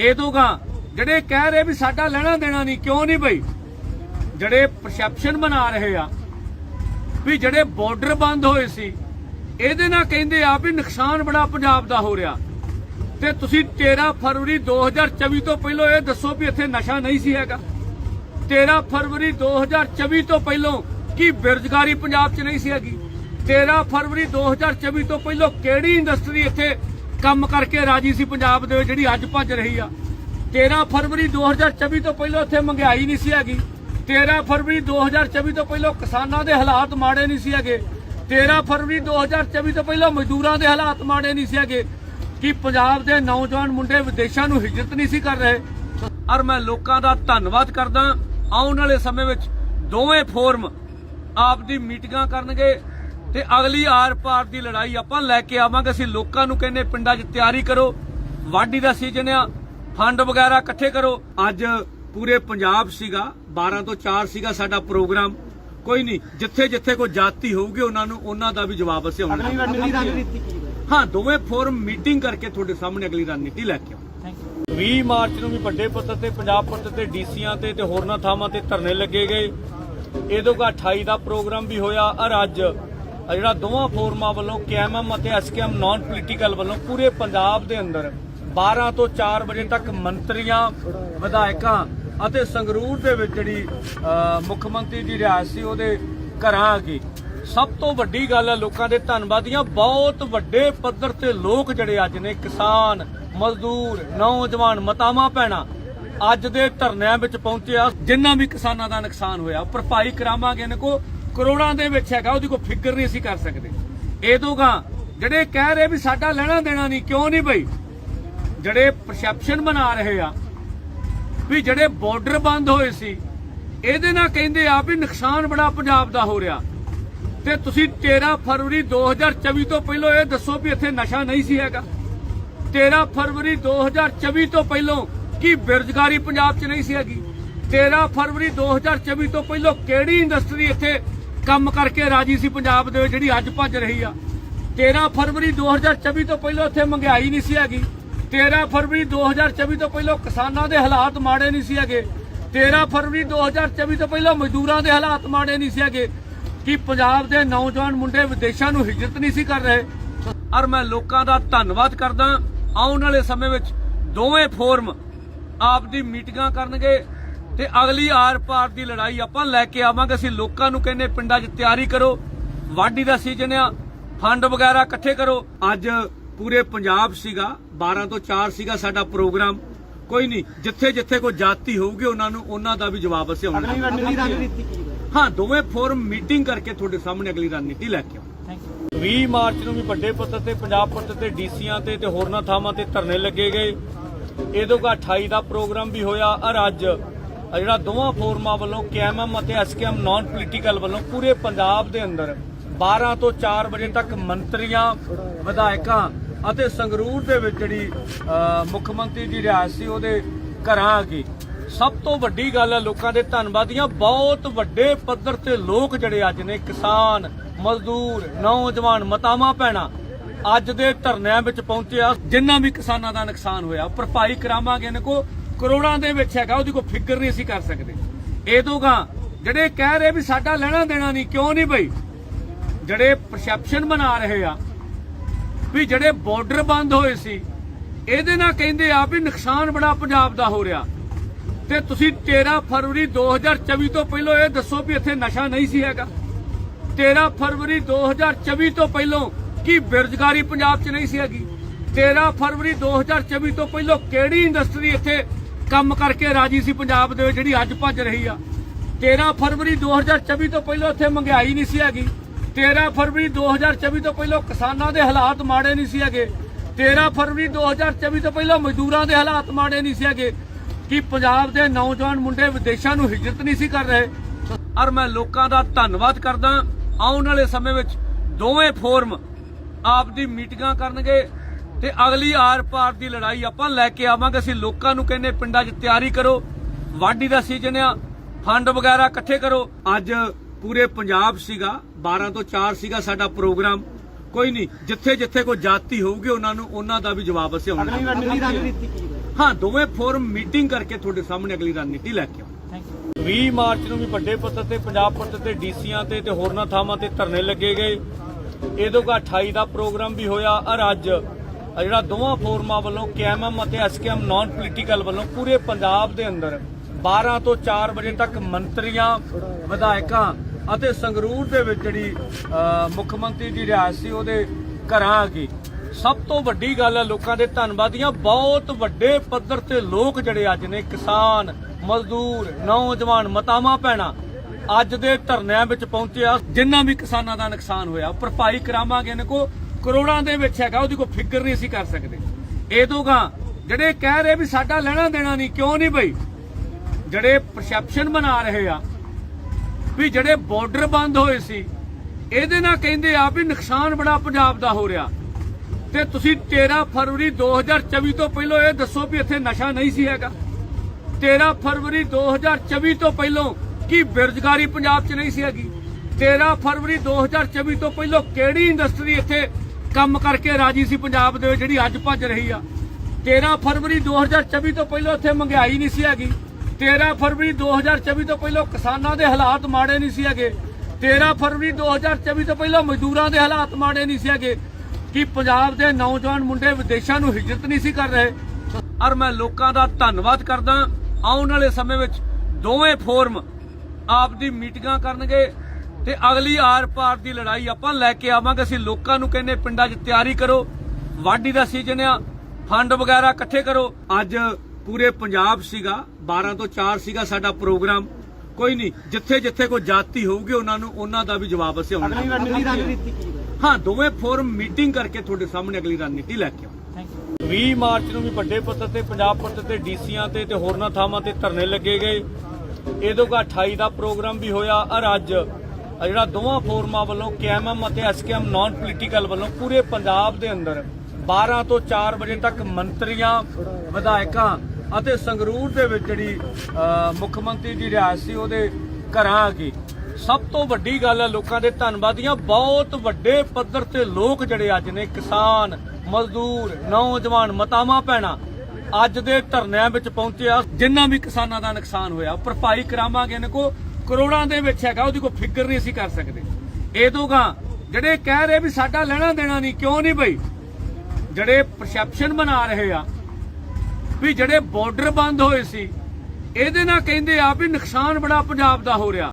ਇਹਦੋਂਗਾ ਜਿਹੜੇ ਕਹਿ ਰਹੇ ਵੀ ਸਾਡਾ ਲੈਣਾ ਦੇਣਾ ਨਹੀਂ, ਕਿਉਂ ਨਹੀਂ ਬਈ? ਜਿਹੜੇ ਪਰਸੈਪਸ਼ਨ ਬਣਾ ਰਹੇ ਆ ਵੀ ਜਿਹੜੇ ਬਾਰਡਰ ਬੰਦ ਹੋਏ ਸੀ, ਇਹਦੇ ਨਾਲ ਕਹਿੰਦੇ ਆ ਵੀ ਨੁਕਸਾਨ ਬੜਾ ਪੰਜਾਬ ਦਾ ਹੋ ਰਿਹਾ। ਤੇ ਤੁਸੀਂ 13 ਫਰਵਰੀ 2024 ਤੋਂ ਪਹਿਲਾਂ ਇਹ ਦੱਸੋ ਵੀ ਇੱਥੇ ਨਸ਼ਾ ਨਹੀਂ ਸੀ ਹੈਗਾ। 13 ਫਰਵਰੀ 2024 ਤੋਂ ਪਹਿਲਾਂ ਕੀ ਬੇਰੁਜ਼ਗਾਰੀ ਪੰਜਾਬ 'ਚ ਨਹੀਂ ਸੀ ਹੈਗੀ? 13 ਫਰਵਰੀ 2024 ਤੋਂ ਪਹਿਲਾਂ ਕਿਹੜੀ ਇੰਡਸਟਰੀ ਇੱਥੇ ਕੰਮ ਕਰਕੇ ਰਾਜੀ ਸੀ ਪੰਜਾਬ ਦੇ ਜਿਹੜੀ ਅੱਜ ਭੱਜ ਰਹੀ ਆ? 13 ਫਰਵਰੀ 2024 ਤੋਂ ਪਹਿਲਾਂ ਇੱਥੇ ਮਹਿੰਗਾਈ ਨਹੀਂ ਸੀ ਹੈਗੀ। 13 ਫਰਵਰੀ 2024 ਤੋਂ ਪਹਿਲਾਂ ਕਿਸਾਨਾਂ ਦੇ ਹਾਲਾਤ ਮਾੜੇ ਨਹੀਂ ਸੀ ਹੈਗੇ। 13 ਫਰਵਰੀ 2024 ਤੋਂ ਪਹਿਲਾਂ ਮਜ਼ਦੂਰਾਂ ਦੇ ਹਾਲਾਤ ਮਾੜੇ ਨਹੀਂ ਸੀ ਹੈਗੇ। ਕਿ ਪੰਜਾਬ ਦੇ ਨੌਜਵਾਨ ਮੁੰਡੇ ਵਿਦੇਸ਼ਾਂ ਨੂੰ ਹਿਜਰਤ ਨਹੀਂ ਸੀ ਕਰ ਰਹੇ? ਔਰ ਮੈਂ ਲੋਕਾਂ ਦਾ ਧੰਨਵਾਦ ਕਰਦਾ ਆਉਣ ਵਾਲੇ ਸਮੇਂ ਵਿੱਚ ਦੋਵੇਂ ਫੋਰਮ ਆਪ ਦੀ ਮੀਟਿੰਗਾਂ ਕਰਨਗੇ ਤੇ ਅਗਲੀ ਆਰ-ਪਾਰ ਦੀ ਲੜਾਈ ਆਪਾਂ ਲੈ ਕੇ ਆਵਾਂਗੇ। ਅਸੀਂ ਲੋਕਾਂ ਨੂੰ ਕਹਿੰਦੇ ਪਿੰਡਾਂ 'ਚ ਤਿਆਰੀ ਕਰੋ ਵਾਢੀ ਦਾ ਸੀਜ਼ਨ ਆ ਫੰਡ ਵਗੈਰਾ ਇਕੱਠੇ ਕਰੋ। ਅੱਜ ਪੂਰੇ ਪੰਜਾਬ ਸੀਗਾ 12 ਤੋਂ 4 ਸੀਗਾ ਸਾਡਾ ਪ੍ਰੋਗਰਾਮ। ਕੋਈ ਨਹੀਂ ਜਿੱਥੇ ਜਿੱਥੇ ਕੋਈ ਜਾਤੀ ਹੋਊਗੀ ਉਹਨਾਂ ਨੂੰ ਉਹਨਾਂ ਦਾ ਵੀ ਜਵਾਬ ਅਸੀਂ ਆਉਣਾ। ਹੈ? ਦੋਵੇਂ ਫੋਰਮ ਮੀਟਿੰਗ ਕਰਕੇ ਤੁਹਾਡੇ ਸਾਹਮਣੇ ਅਗਲੀ ਰਣਨੀਤੀ ਲੈ ਕੇ ਯੂ 20 ਮਾਰਚ ਨੂੰ ਵੀ ਵੱਡੇ ਪੱਧਰ ਤੇ, ਪੰਜਾਬ ਪੱਧਰ ਤੇ, ਡੀਸੀਆਂ ਤੇ ਤੇ ਹੋਰਨਾਂ ਥਾਵਾਂ ਤੇ ਧਰਨੇ ਲੱਗੇ ਗਏ। ਇਹਦੋਂ ਕਾ 28 ਦਾ ਪ੍ਰੋਗਰਾਮ ਵੀ ਹੋਇਆ। ਔਰ ਅੱਜ ਜਿਹੜਾ ਦੋਵਾਂ ਫੋਰਮਾਂ ਵੱਲੋਂ ਕੇਐਮਐਮ ਅਤੇ ਐਸਕੇਐਮ ਨਾਨ ਪੋਲੀਟੀਕਲ ਵੱਲੋਂ ਪੂਰੇ ਪੰਜਾਬ ਦੇ ਅੰਦਰ 12 ਤੋਂ 4 ਵਜੇ ਤੱਕ ਮੰਤਰੀਆਂ, ਵਿਧਾਇਕਾਂ ਅਤੇ ਸੰਗਰੂਰ ਦੇ ਵਿੱਚ ਜਿਹੜੀ ਮੁੱਖ ਮੰਤਰੀ ਦੀ ਰਿਹਾਇਸ਼ ਸੀ, ਉਹਦੇ ਘਰਾਂ ਆ ਗਈ। ਸਭ ਤੋਂ ਵੱਡੀ ਗੱਲ ਹੈ, ਲੋਕਾਂ ਦੇ ਧੰਨਵਾਦੀਆਂ ਬਹੁਤ ਵੱਡੇ ਪੱਧਰ ਤੇ ਲੋਕ ਜਿਹੜੇ ਅੱਜ ਨੇ ਕਿਸਾਨ ਮਜ਼ਦੂਰ, ਨੌਜਵਾਨ, ਮਤਾਵਾਂ ਪੈਣਾ ਅੱਜ ਦੇ ਧਰਨਿਆਂ ਵਿੱਚ ਪਹੁੰਚਿਆ। ਜਿੰਨਾ ਵੀ ਕਿਸਾਨਾਂ ਦਾ ਨੁਕਸਾਨ ਹੋਇਆ ਭਰਪਾਈ ਕਰਾਵਾਂਗੇ ਇਹਨਾਂ ਕੋ ਕਰੋੜਾਂ ਦੇ ਵਿੱਚ ਹੈਗਾ, ਉਹਦੀ ਕੋਈ ਫਿਕਰ ਨਹੀਂ ਅਸੀਂ ਕਰ ਸਕਦੇ। ਇਹਦੋਂਗਾ ਜਿਹੜੇ ਕਹਿ ਰਹੇ ਵੀ ਸਾਡਾ ਲੈਣਾ ਦੇਣਾ ਨਹੀਂ, ਕਿਉਂ ਨਹੀਂ ਬਈ? ਜਿਹੜੇ ਪਰਸੈਪਸ਼ਨ ਬਣਾ ਰਹੇ ਆ ਵੀ ਜਿਹੜੇ ਬਾਰਡਰ ਬੰਦ ਹੋਏ ਸੀ, ਇਹਦੇ ਨਾਲ ਕਹਿੰਦੇ ਆ ਵੀ ਨੁਕਸਾਨ ਬੜਾ ਪੰਜਾਬ ਦਾ ਹੋ ਰਿਹਾ। ਤੇ ਤੁਸੀਂ 13 ਫਰਵਰੀ 2024 ਤੋਂ ਪਹਿਲਾਂ ਇਹ ਦੱਸੋ ਵੀ ਇੱਥੇ ਨਸ਼ਾ ਨਹੀਂ ਸੀ ਹੈਗਾ। 13 ਫਰਵਰੀ 2024 ਤੋਂ ਪਹਿਲਾਂ ਕੀ ਬੇਰੁਜ਼ਗਾਰੀ ਪੰਜਾਬ 'ਚ ਨਹੀਂ ਸੀ ਹੈਗੀ? 13 ਫਰਵਰੀ 2024 ਤੋਂ ਪਹਿਲਾਂ ਕਿਹੜੀ ਇੰਡਸਟਰੀ ਇੱਥੇ ਕੰਮ ਕਰਕੇ ਰਾਜੀ ਸੀ ਪੰਜਾਬ ਦੇ ਵਿੱਚ ਜਿਹੜੀ ਅੱਜ ਭੱਜ ਰਹੀ ਆ? 13 ਫਰਵਰੀ 2024 ਤੋਂ ਪਹਿਲਾਂ ਇੱਥੇ ਮਹਿੰਗਾਈ ਨਹੀਂ ਸੀ ਹੈਗੀ। 13 ਫਰਵਰੀ 2024 ਤੋਂ ਪਹਿਲਾਂ ਕਿਸਾਨਾਂ ਦੇ ਹਾਲਾਤ ਮਾੜੇ ਨਹੀਂ ਸੀ ਹੈਗੇ। 13 ਫਰਵਰੀ 2024 ਤੋਂ ਪਹਿਲਾਂ ਮਜ਼ਦੂਰਾਂ ਦੇ ਹਾਲਾਤ ਮਾੜੇ ਨਹੀਂ ਸੀ ਹੈਗੇ। ਕਿ ਪੰਜਾਬ ਦੇ ਨੌਜਵਾਨ ਮੁੰਡੇ ਵਿਦੇਸ਼ਾਂ ਨੂੰ ਹਿਜਰਤ ਨਹੀਂ ਸੀ ਕਰ ਰਹੇ? ਔਰ ਮੈਂ ਲੋਕਾਂ ਦਾ ਧੰਨਵਾਦ ਕਰਦਾ ਆਉਣ ਵਾਲੇ ਸਮੇਂ ਵਿੱਚ ਦੋਵੇਂ ਫੋਰਮ ਆਪ ਦੀ ਮੀਟਿੰਗਾਂ ਕਰਨਗੇ ਤੇ ਅਗਲੀ ਆਰ-ਪਾਰ ਦੀ ਲੜਾਈ ਆਪਾਂ ਲੈ ਕੇ ਆਵਾਂਗੇ। ਅਸੀਂ ਲੋਕਾਂ ਨੂੰ ਕਹਿੰਦੇ ਪਿੰਡਾਂ 'ਚ ਤਿਆਰੀ ਕਰੋ ਵਾਢੀ ਦਾ ਸੀਜ਼ਨ ਆ ਫੰਡ ਵਗੈਰਾ ਇਕੱਠੇ ਕਰੋ। ਅੱਜ ਪੂਰੇ ਪੰਜਾਬ ਸੀਗਾ 12 ਤੋਂ 4 ਸੀਗਾ ਸਾਡਾ ਪ੍ਰੋਗਰਾਮ। ਕੋਈ ਨਹੀਂ ਜਿੱਥੇ ਜਿੱਥੇ ਕੋਈ ਜਾਤੀ ਹੋਊਗੀ ਉਹਨਾਂ ਨੂੰ ਉਹਨਾਂ ਦਾ ਵੀ ਜਵਾਬ ਅਸੀਂ ਆਉਣਾ। ਹੈ ਦੋਵੇਂ ਫੋਰਮ ਮੀਟਿੰਗ ਕਰਕੇ ਤੁਹਾਡੇ ਸਾਹਮਣੇ ਅਗਲੀ ਰਣਨੀਤੀ ਲੈ ਕੇ ਥੈਂਕ ਯੂ 20 ਮਾਰਚ ਨੂੰ ਵੀ ਵੱਡੇ ਪੱਧਰ ਤੇ, ਪੰਜਾਬ ਪੱਧਰ ਤੇ ਡੀਸੀਆਂ ਤੇ ਤੇ ਹੋਰਨਾਂ ਥਾਵਾਂ ਤੇ ਧਰਨੇ ਲੱਗੇ ਗਏ। ਇਹਦੋਂ ਕਾ 28 ਦਾ ਪ੍ਰੋਗਰਾਮ ਵੀ ਹੋਇਆ। ਔਰ ਅੱਜ ਜਿਹੜਾ ਦੋਵਾਂ ਫੋਰਮਾਂ ਵੱਲੋਂ ਕੇਐਮਐਮ ਅਤੇ ਐਸਕੇਐਮ ਨਾਨ ਪੋਲੀਟੀਕਲ ਵੱਲੋਂ ਪੂਰੇ ਪੰਜਾਬ ਦੇ ਅੰਦਰ 12 ਤੋਂ 4 ਵਜੇ ਤੱਕ ਮੰਤਰੀਆਂ, ਵਿਧਾਇਕਾਂ ਅਤੇ ਸੰਗਰੂਰ ਦੇ ਵਿੱਚ ਜਿਹੜੀ ਮੁੱਖ ਮੰਤਰੀ ਦੀ ਰਿਹਾਇਸ਼ ਸੀ, ਉਹਦੇ ਘਰਾਂ ਆ ਕੇ ਸਭ ਤੋਂ ਵੱਡੀ ਗੱਲ ਹੈ ਲੋਕਾਂ ਦੇ ਧੰਨਵਾਦੀਆਂ ਬਹੁਤ ਵੱਡੇ ਪੱਧਰ ਤੇ ਲੋਕ ਜਿਹੜੇ ਅੱਜ ਨੇ ਕਿਸਾਨ ਮਜ਼ਦੂਰ, ਨੌਜਵਾਨ, ਮਤਾਵਾਂ ਭੈਣਾਂ ਅੱਜ ਦੇ ਧਰਨਿਆਂ ਵਿੱਚ ਪਹੁੰਚਿਆ। ਜਿੰਨਾ ਵੀ ਕਿਸਾਨਾਂ ਦਾ ਨੁਕਸਾਨ ਹੋਇਆ ਭਰਪਾਈ ਕਰਾਵਾਂਗੇ ਇਹਨਾਂ ਕੋ ਕਰੋੜਾਂ ਦੇ ਵਿੱਚ ਹੈਗਾ, ਉਹਦੀ ਕੋਈ ਫਿਕਰ ਨਹੀਂ ਅਸੀਂ ਕਰ ਸਕਦੇ। ਇਹ ਜਿਹੜੇ ਕਹਿ ਰਹੇ ਵੀ ਸਾਡਾ ਲੈਣਾ ਦੇਣਾ ਨਹੀਂ, ਕਿਉਂ ਨਹੀਂ ਬਈ? ਜਿਹੜੇ ਪਰਸੈਪਸ਼ਨ ਬਣਾ ਰਹੇ ਆ ਵੀ ਜਿਹੜੇ ਬਾਰਡਰ ਬੰਦ ਹੋਏ ਸੀ, ਇਹਦੇ ਨਾਲ ਕਹਿੰਦੇ ਆ ਵੀ ਨੁਕਸਾਨ ਬੜਾ ਪੰਜਾਬ ਦਾ ਹੋ ਰਿਹਾ। ਤੇ ਤੁਸੀਂ 13 ਫਰਵਰੀ 2024 ਤੋਂ ਪਹਿਲਾਂ ਇਹ ਦੱਸੋ ਵੀ ਇੱਥੇ ਨਸ਼ਾ ਨਹੀਂ ਸੀ ਹੈਗਾ। 13 ਫਰਵਰੀ 2024 ਤੋਂ ਪਹਿਲਾਂ ਕੀ ਬੇਰੁਜ਼ਗਾਰੀ ਪੰਜਾਬ 'ਚ ਨਹੀਂ ਸੀ ਹੈਗੀ? 13 ਫਰਵਰੀ 2024 ਤੋਂ ਪਹਿਲਾਂ ਕਿਹੜੀ ਇੰਡਸਟਰੀ ਇੱਥੇ ਕੰਮ ਕਰਕੇ ਰਾਜੀ ਸੀ ਪੰਜਾਬ ਦੇ ਵਿੱਚ ਜਿਹੜੀ ਅੱਜ ਭੱਜ ਰਹੀ ਆ? 13 ਫਰਵਰੀ 2024 ਤੋਂ ਪਹਿਲਾਂ ਇੱਥੇ ਮਹਿੰਗਾਈ ਨਹੀਂ ਸੀ ਹੈਗੀ। 13 ਫਰਵਰੀ 2024 ਤੋਂ ਪਹਿਲਾਂ ਕਿਸਾਨਾਂ ਦੇ ਹਾਲਾਤ ਮਾੜੇ ਨਹੀਂ ਸੀ ਹੈਗੇ। 13 ਫਰਵਰੀ 2024 ਤੋਂ ਪਹਿਲਾਂ ਮਜ਼ਦੂਰਾਂ ਦੇ ਹਾਲਾਤ ਮਾੜੇ ਨਹੀਂ ਸੀ ਹੈਗੇ। ਕਿ ਪੰਜਾਬ ਦੇ ਨੌਜਵਾਨ ਮੁੰਡੇ ਵਿਦੇਸ਼ਾਂ ਨੂੰ ਹਿਜਰਤ ਨਹੀਂ ਸੀ ਕਰ ਰਹੇ? ਔਰ ਮੈਂ ਲੋਕਾਂ ਦਾ ਧੰਨਵਾਦ ਕਰਦਾ ਆਉਣ ਵਾਲੇ ਸਮੇਂ ਵਿੱਚ ਦੋਵੇਂ ਫੋਰਮ ਆਪ ਦੀ ਮੀਟਿੰਗਾਂ ਕਰਨਗੇ ਤੇ ਅਗਲੀ ਆਰ-ਪਾਰ ਦੀ ਲੜਾਈ ਆਪਾਂ ਲੈ ਕੇ ਆਵਾਂਗੇ। ਅਸੀਂ ਲੋਕਾਂ ਨੂੰ ਕਹਿੰਦੇ ਪਿੰਡਾਂ 'ਚ ਤਿਆਰੀ ਕਰੋ ਵਾਢੀ ਦਾ ਸੀਜ਼ਨ ਆ ਫੰਡ ਵਗੈਰਾ ਇਕੱਠੇ ਕਰੋ। ਅੱਜ ਪੂਰੇ ਪੰਜਾਬ ਸੀਗਾ 12 ਤੋਂ 4 ਸੀਗਾ ਸਾਡਾ ਪ੍ਰੋਗਰਾਮ। ਕੋਈ ਨਹੀਂ ਜਿੱਥੇ ਜਿੱਥੇ ਕੋਈ ਜਾਤੀ ਹੋਊਗੀ ਉਹਨਾਂ ਨੂੰ ਉਹਨਾਂ ਦਾ ਵੀ ਜਵਾਬ ਅਸੀਂ ਆਉਣਾ। ਹੈ ਦੋਵੇਂ ਫੋਰਮ ਮੀਟਿੰਗ ਕਰਕੇ ਤੁਹਾਡੇ ਸਾਹਮਣੇ ਅਗਲੀ ਰਣਨੀਤੀ ਲੈ ਕੇ ਆਉਂ ਥੈਂਕ ਯੂ 20 ਮਾਰਚ ਨੂੰ ਵੀ ਵੱਡੇ ਪੱਧਰ ਤੇ, ਪੰਜਾਬ ਪੱਧਰ ਤੇ ਡੀਸੀਆਂ ਤੇ ਤੇ ਹੋਰਨਾਂ ਥਾਵਾਂ ਤੇ ਧਰਨੇ ਲੱਗੇ ਗਏ। ਇਹਦੋਂ ਕਾ 28 ਦਾ ਪ੍ਰੋਗਰਾਮ ਵੀ ਹੋਇਆ। ਔਰ ਅੱਜ ਜਿਹੜਾ ਦੋਵਾਂ ਫੋਰਮਾਂ ਵੱਲੋਂ ਕੇਐਮਐਮ ਅਤੇ ਐਸਕੇਐਮ ਨਾਨ ਪੋਲੀਟੀਕਲ ਵੱਲੋਂ ਪੂਰੇ ਪੰਜਾਬ ਦੇ ਅੰਦਰ 12 ਤੋਂ 4 ਵਜੇ ਤੱਕ ਮੰਤਰੀਆਂ, ਵਿਧਾਇਕਾਂ ਅਤੇ ਸੰਗਰੂਰ ਦੇ ਵਿੱਚ ਜਿਹੜੀ ਮੁੱਖ ਮੰਤਰੀ ਦੀ ਰਿਹਾਇਸ਼ ਸੀ, ਉਹਦੇ ਘਰਾਂ ਆ ਕੇ ਸਭ ਤੋਂ ਵੱਡੀ ਗੱਲ ਹੈ, ਲੋਕਾਂ ਦੇ ਧੰਨਵਾਦੀਆਂ ਬਹੁਤ ਵੱਡੇ ਪੱਧਰ ਤੇ ਲੋਕ ਜਿਹੜੇ ਅੱਜ ਨੇ, ਕਿਸਾਨ, ਮਜ਼ਦੂਰ, ਨੌਜਵਾਨ, ਮਤਾਵਾਂ ਭੈਣਾਂ, ਅੱਜ ਦੇ ਧਰਨਿਆਂ ਵਿੱਚ ਪਹੁੰਚਿਆ ਜਿੰਨਾ ਵੀ ਕਿਸਾਨਾਂ ਦਾ ਨੁਕਸਾਨ ਹੋਇਆ ਭਰਪਾਈ ਕਰਾਵਾਂਗੇ ਇਹਨਾਂ ਕੋ ਕਰੋੜਾਂ ਦੇ ਵਿੱਚ ਹੈਗਾ, ਉਹਦੀ ਕੋਈ ਫਿਕਰ ਨਹੀਂ ਅਸੀਂ ਕਰ ਸਕਦੇ। ਇਹ ਦੋਗਾ ਜਿਹੜੇ ਕਹਿ ਰਹੇ ਵੀ ਸਾਡਾ ਲੈਣਾ ਦੇਣਾ ਨਹੀਂ, ਕਿਉਂ ਨਹੀਂ ਬਈ? ਜਿਹੜੇ ਪਰਸੈਪਸ਼ਨ ਬਣਾ ਰਹੇ ਆ ਵੀ ਜਿਹੜੇ ਬਾਰਡਰ ਬੰਦ ਹੋਏ ਸੀ, ਇਹਦੇ ਨਾਲ ਕਹਿੰਦੇ ਆ ਵੀ ਨੁਕਸਾਨ ਬੜਾ ਪੰਜਾਬ ਦਾ ਹੋ ਰਿਹਾ। ਤੇ ਤੁਸੀਂ 13 ਫਰਵਰੀ 2024 ਤੋਂ ਪਹਿਲਾਂ ਇਹ ਦੱਸੋ ਵੀ ਇੱਥੇ ਨਸ਼ਾ ਨਹੀਂ ਸੀ ਹੈਗਾ। 13 ਫਰਵਰੀ 2024 ਤੋਂ ਪਹਿਲਾਂ ਕੀ ਬੇਰੁਜ਼ਗਾਰੀ ਪੰਜਾਬ 'ਚ ਨਹੀਂ ਸੀ ਹੈਗੀ? 13 ਫਰਵਰੀ 2024 ਤੋਂ ਪਹਿਲਾਂ ਕਿਹੜੀ ਇੰਡਸਟਰੀ ਇੱਥੇ ਕੰਮ ਕਰਕੇ ਰਾਜੀ ਸੀ ਪੰਜਾਬ ਦੇ ਵਿੱਚ, ਜਿਹੜੀ ਅੱਜ ਭੱਜ ਰਹੀ ਆ? 13 ਫਰਵਰੀ 2024 ਤੋਂ ਪਹਿਲਾਂ ਇੱਥੇ ਮਹਿੰਗਾਈ ਨਹੀਂ ਸੀ ਹੈਗੀ। 13 ਫਰਵਰੀ 2024 ਤੋਂ ਪਹਿਲਾਂ ਕਿਸਾਨਾਂ ਦੇ ਹਾਲਾਤ ਮਾੜੇ ਨਹੀਂ ਸੀ ਹੈਗੇ। 13 ਫਰਵਰੀ 2024 ਤੋਂ ਪਹਿਲਾਂ ਮਜ਼ਦੂਰਾਂ ਦੇ ਹਾਲਾਤ ਮਾੜੇ ਨਹੀਂ ਸੀ ਹੈਗੇ। ਕਿ ਪੰਜਾਬ ਦੇ ਨੌਜਵਾਨ ਮੁੰਡੇ ਵਿਦੇਸ਼ਾਂ ਨੂੰ ਹਿਜਰਤ ਨਹੀਂ ਸੀ ਕਰ ਰਹੇ। ਔਰ ਮੈਂ ਲੋਕਾਂ ਦਾ ਧੰਨਵਾਦ ਕਰਦਾ ਆਉਣ ਵਾਲੇ ਸਮੇਂ ਵਿੱਚ ਦੋਵੇਂ ਫੋਰਮ ਆਪ ਦੀ ਮੀਟਿੰਗਾਂ ਕਰਨਗੇ ਤੇ ਅਗਲੀ ਆਰ-ਪਾਰ ਦੀ ਲੜਾਈ ਆਪਾਂ ਲੈ ਕੇ ਆਵਾਂਗੇ। ਅਸੀਂ ਲੋਕਾਂ ਨੂੰ ਕਹਿੰਦੇ ਪਿੰਡਾਂ 'ਚ ਤਿਆਰੀ ਕਰੋ, ਵਾਢੀ ਦਾ ਸੀਜ਼ਨ ਆ, ਫੰਡ ਵਗੈਰਾ ਇਕੱਠੇ ਕਰੋ। ਅੱਜ ਪੂਰੇ ਪੰਜਾਬ ਸੀਗਾ 12 ਤੋਂ 4 ਸੀਗਾ ਸਾਡਾ ਪ੍ਰੋਗਰਾਮ। ਕੋਈ ਨਹੀਂ ਜਿੱਥੇ ਜਿੱਥੇ ਕੋਈ ਜਾਤੀ ਹੋਊਗੀ, ਉਹਨਾਂ ਨੂੰ, ਉਹਨਾਂ ਦਾ ਵੀ ਜਵਾਬ ਅਸੀਂ ਆਉਣਾ। ਹਾਂ, ਦੋਵੇਂ ਫੋਰਮ ਮੀਟਿੰਗ ਕਰਕੇ ਤੁਹਾਡੇ ਸਾਹਮਣੇ ਅਗਲੀ ਰਣਨੀਤੀ ਲੈ ਕੇ ਆਉਂ 20 ਮਾਰਚ ਨੂੰ ਵੀ ਵੱਡੇ ਪੱਧਰ ਤੇ, ਪੰਜਾਬ ਪੱਧਰ ਤੇ, ਡੀਸੀਆਂ ਤੇ ਤੇ ਹੋਰਨਾਂ ਥਾਵਾਂ ਤੇ ਧਰਨੇ ਲੱਗੇ ਗਏ। ਇਹਦੋਂ ਕਾ 28 ਦਾ ਪ੍ਰੋਗਰਾਮ ਵੀ ਹੋਇਆ। ਔਰ ਅੱਜ ਜਿਹੜਾ ਦੋਵਾਂ ਫੋਰਮਾਂ ਵੱਲੋਂ ਕੇਐਮਐਮ ਅਤੇ ਐਸਕੇਐਮ ਨਾਨ ਪੋਲੀਟੀਕਲ ਵੱਲੋਂ ਪੂਰੇ ਪੰਜਾਬ ਦੇ ਅੰਦਰ 12 ਤੋਂ 4 ਵਜੇ ਤੱਕ ਮੰਤਰੀਆਂ, ਵਿਧਾਇਕਾਂ ਅਤੇ ਸੰਗਰੂਰ ਦੇ ਵਿੱਚ ਜਿਹੜੀ ਮੁੱਖ ਮੰਤਰੀ ਦੀ ਰਿਹਾਇਸ਼ ਸੀ, ਉਹਦੇ ਘਰਾਂ ਆ ਕੇ ਸਭ ਤੋਂ ਵੱਡੀ ਗੱਲ ਹੈ, ਲੋਕਾਂ ਦੇ ਧੰਨਵਾਦੀਆਂ ਬਹੁਤ ਵੱਡੇ ਪੱਧਰ ਤੇ ਲੋਕ ਜਿਹੜੇ ਅੱਜ ਨੇ, ਕਿਸਾਨ, ਮਜ਼ਦੂਰ, ਨੌਜਵਾਨ, ਮਤਾਵਾਂ, ਭੈਣਾਂ, ਅੱਜ ਦੇ ਧਰਨਿਆਂ ਵਿੱਚ ਪਹੁੰਚਿਆ ਜਿੰਨਾ ਵੀ ਕਿਸਾਨਾਂ ਦਾ ਨੁਕਸਾਨ ਹੋਇਆ ਭਰਪਾਈ ਕਰਾਵਾਂਗੇ ਇਹਨਾਂ ਕੋ ਕਰੋੜਾਂ ਦੇ ਵਿੱਚ ਹੈਗਾ, ਉਹਦੀ ਕੋਈ ਫਿਕਰ ਨਹੀਂ ਅਸੀਂ ਕਰ ਸਕਦੇ। ਇਹ ਦੋਗਾ ਜਿਹੜੇ ਕਹਿ ਰਹੇ ਵੀ ਸਾਡਾ ਲੈਣਾ ਦੇਣਾ ਨਹੀਂ, ਕਿਉਂ ਨਹੀਂ ਬਈ? ਜਿਹੜੇ ਪਰਸੈਪਸ਼ਨ ਬਣਾ ਰਹੇ ਆ ਵੀ ਜਿਹੜੇ ਬਾਰਡਰ ਬੰਦ ਹੋਏ ਸੀ, ਇਹਦੇ ਨਾਲ ਕਹਿੰਦੇ ਆ ਵੀ ਨੁਕਸਾਨ ਬੜਾ ਪੰਜਾਬ ਦਾ ਹੋ ਰਿਹਾ।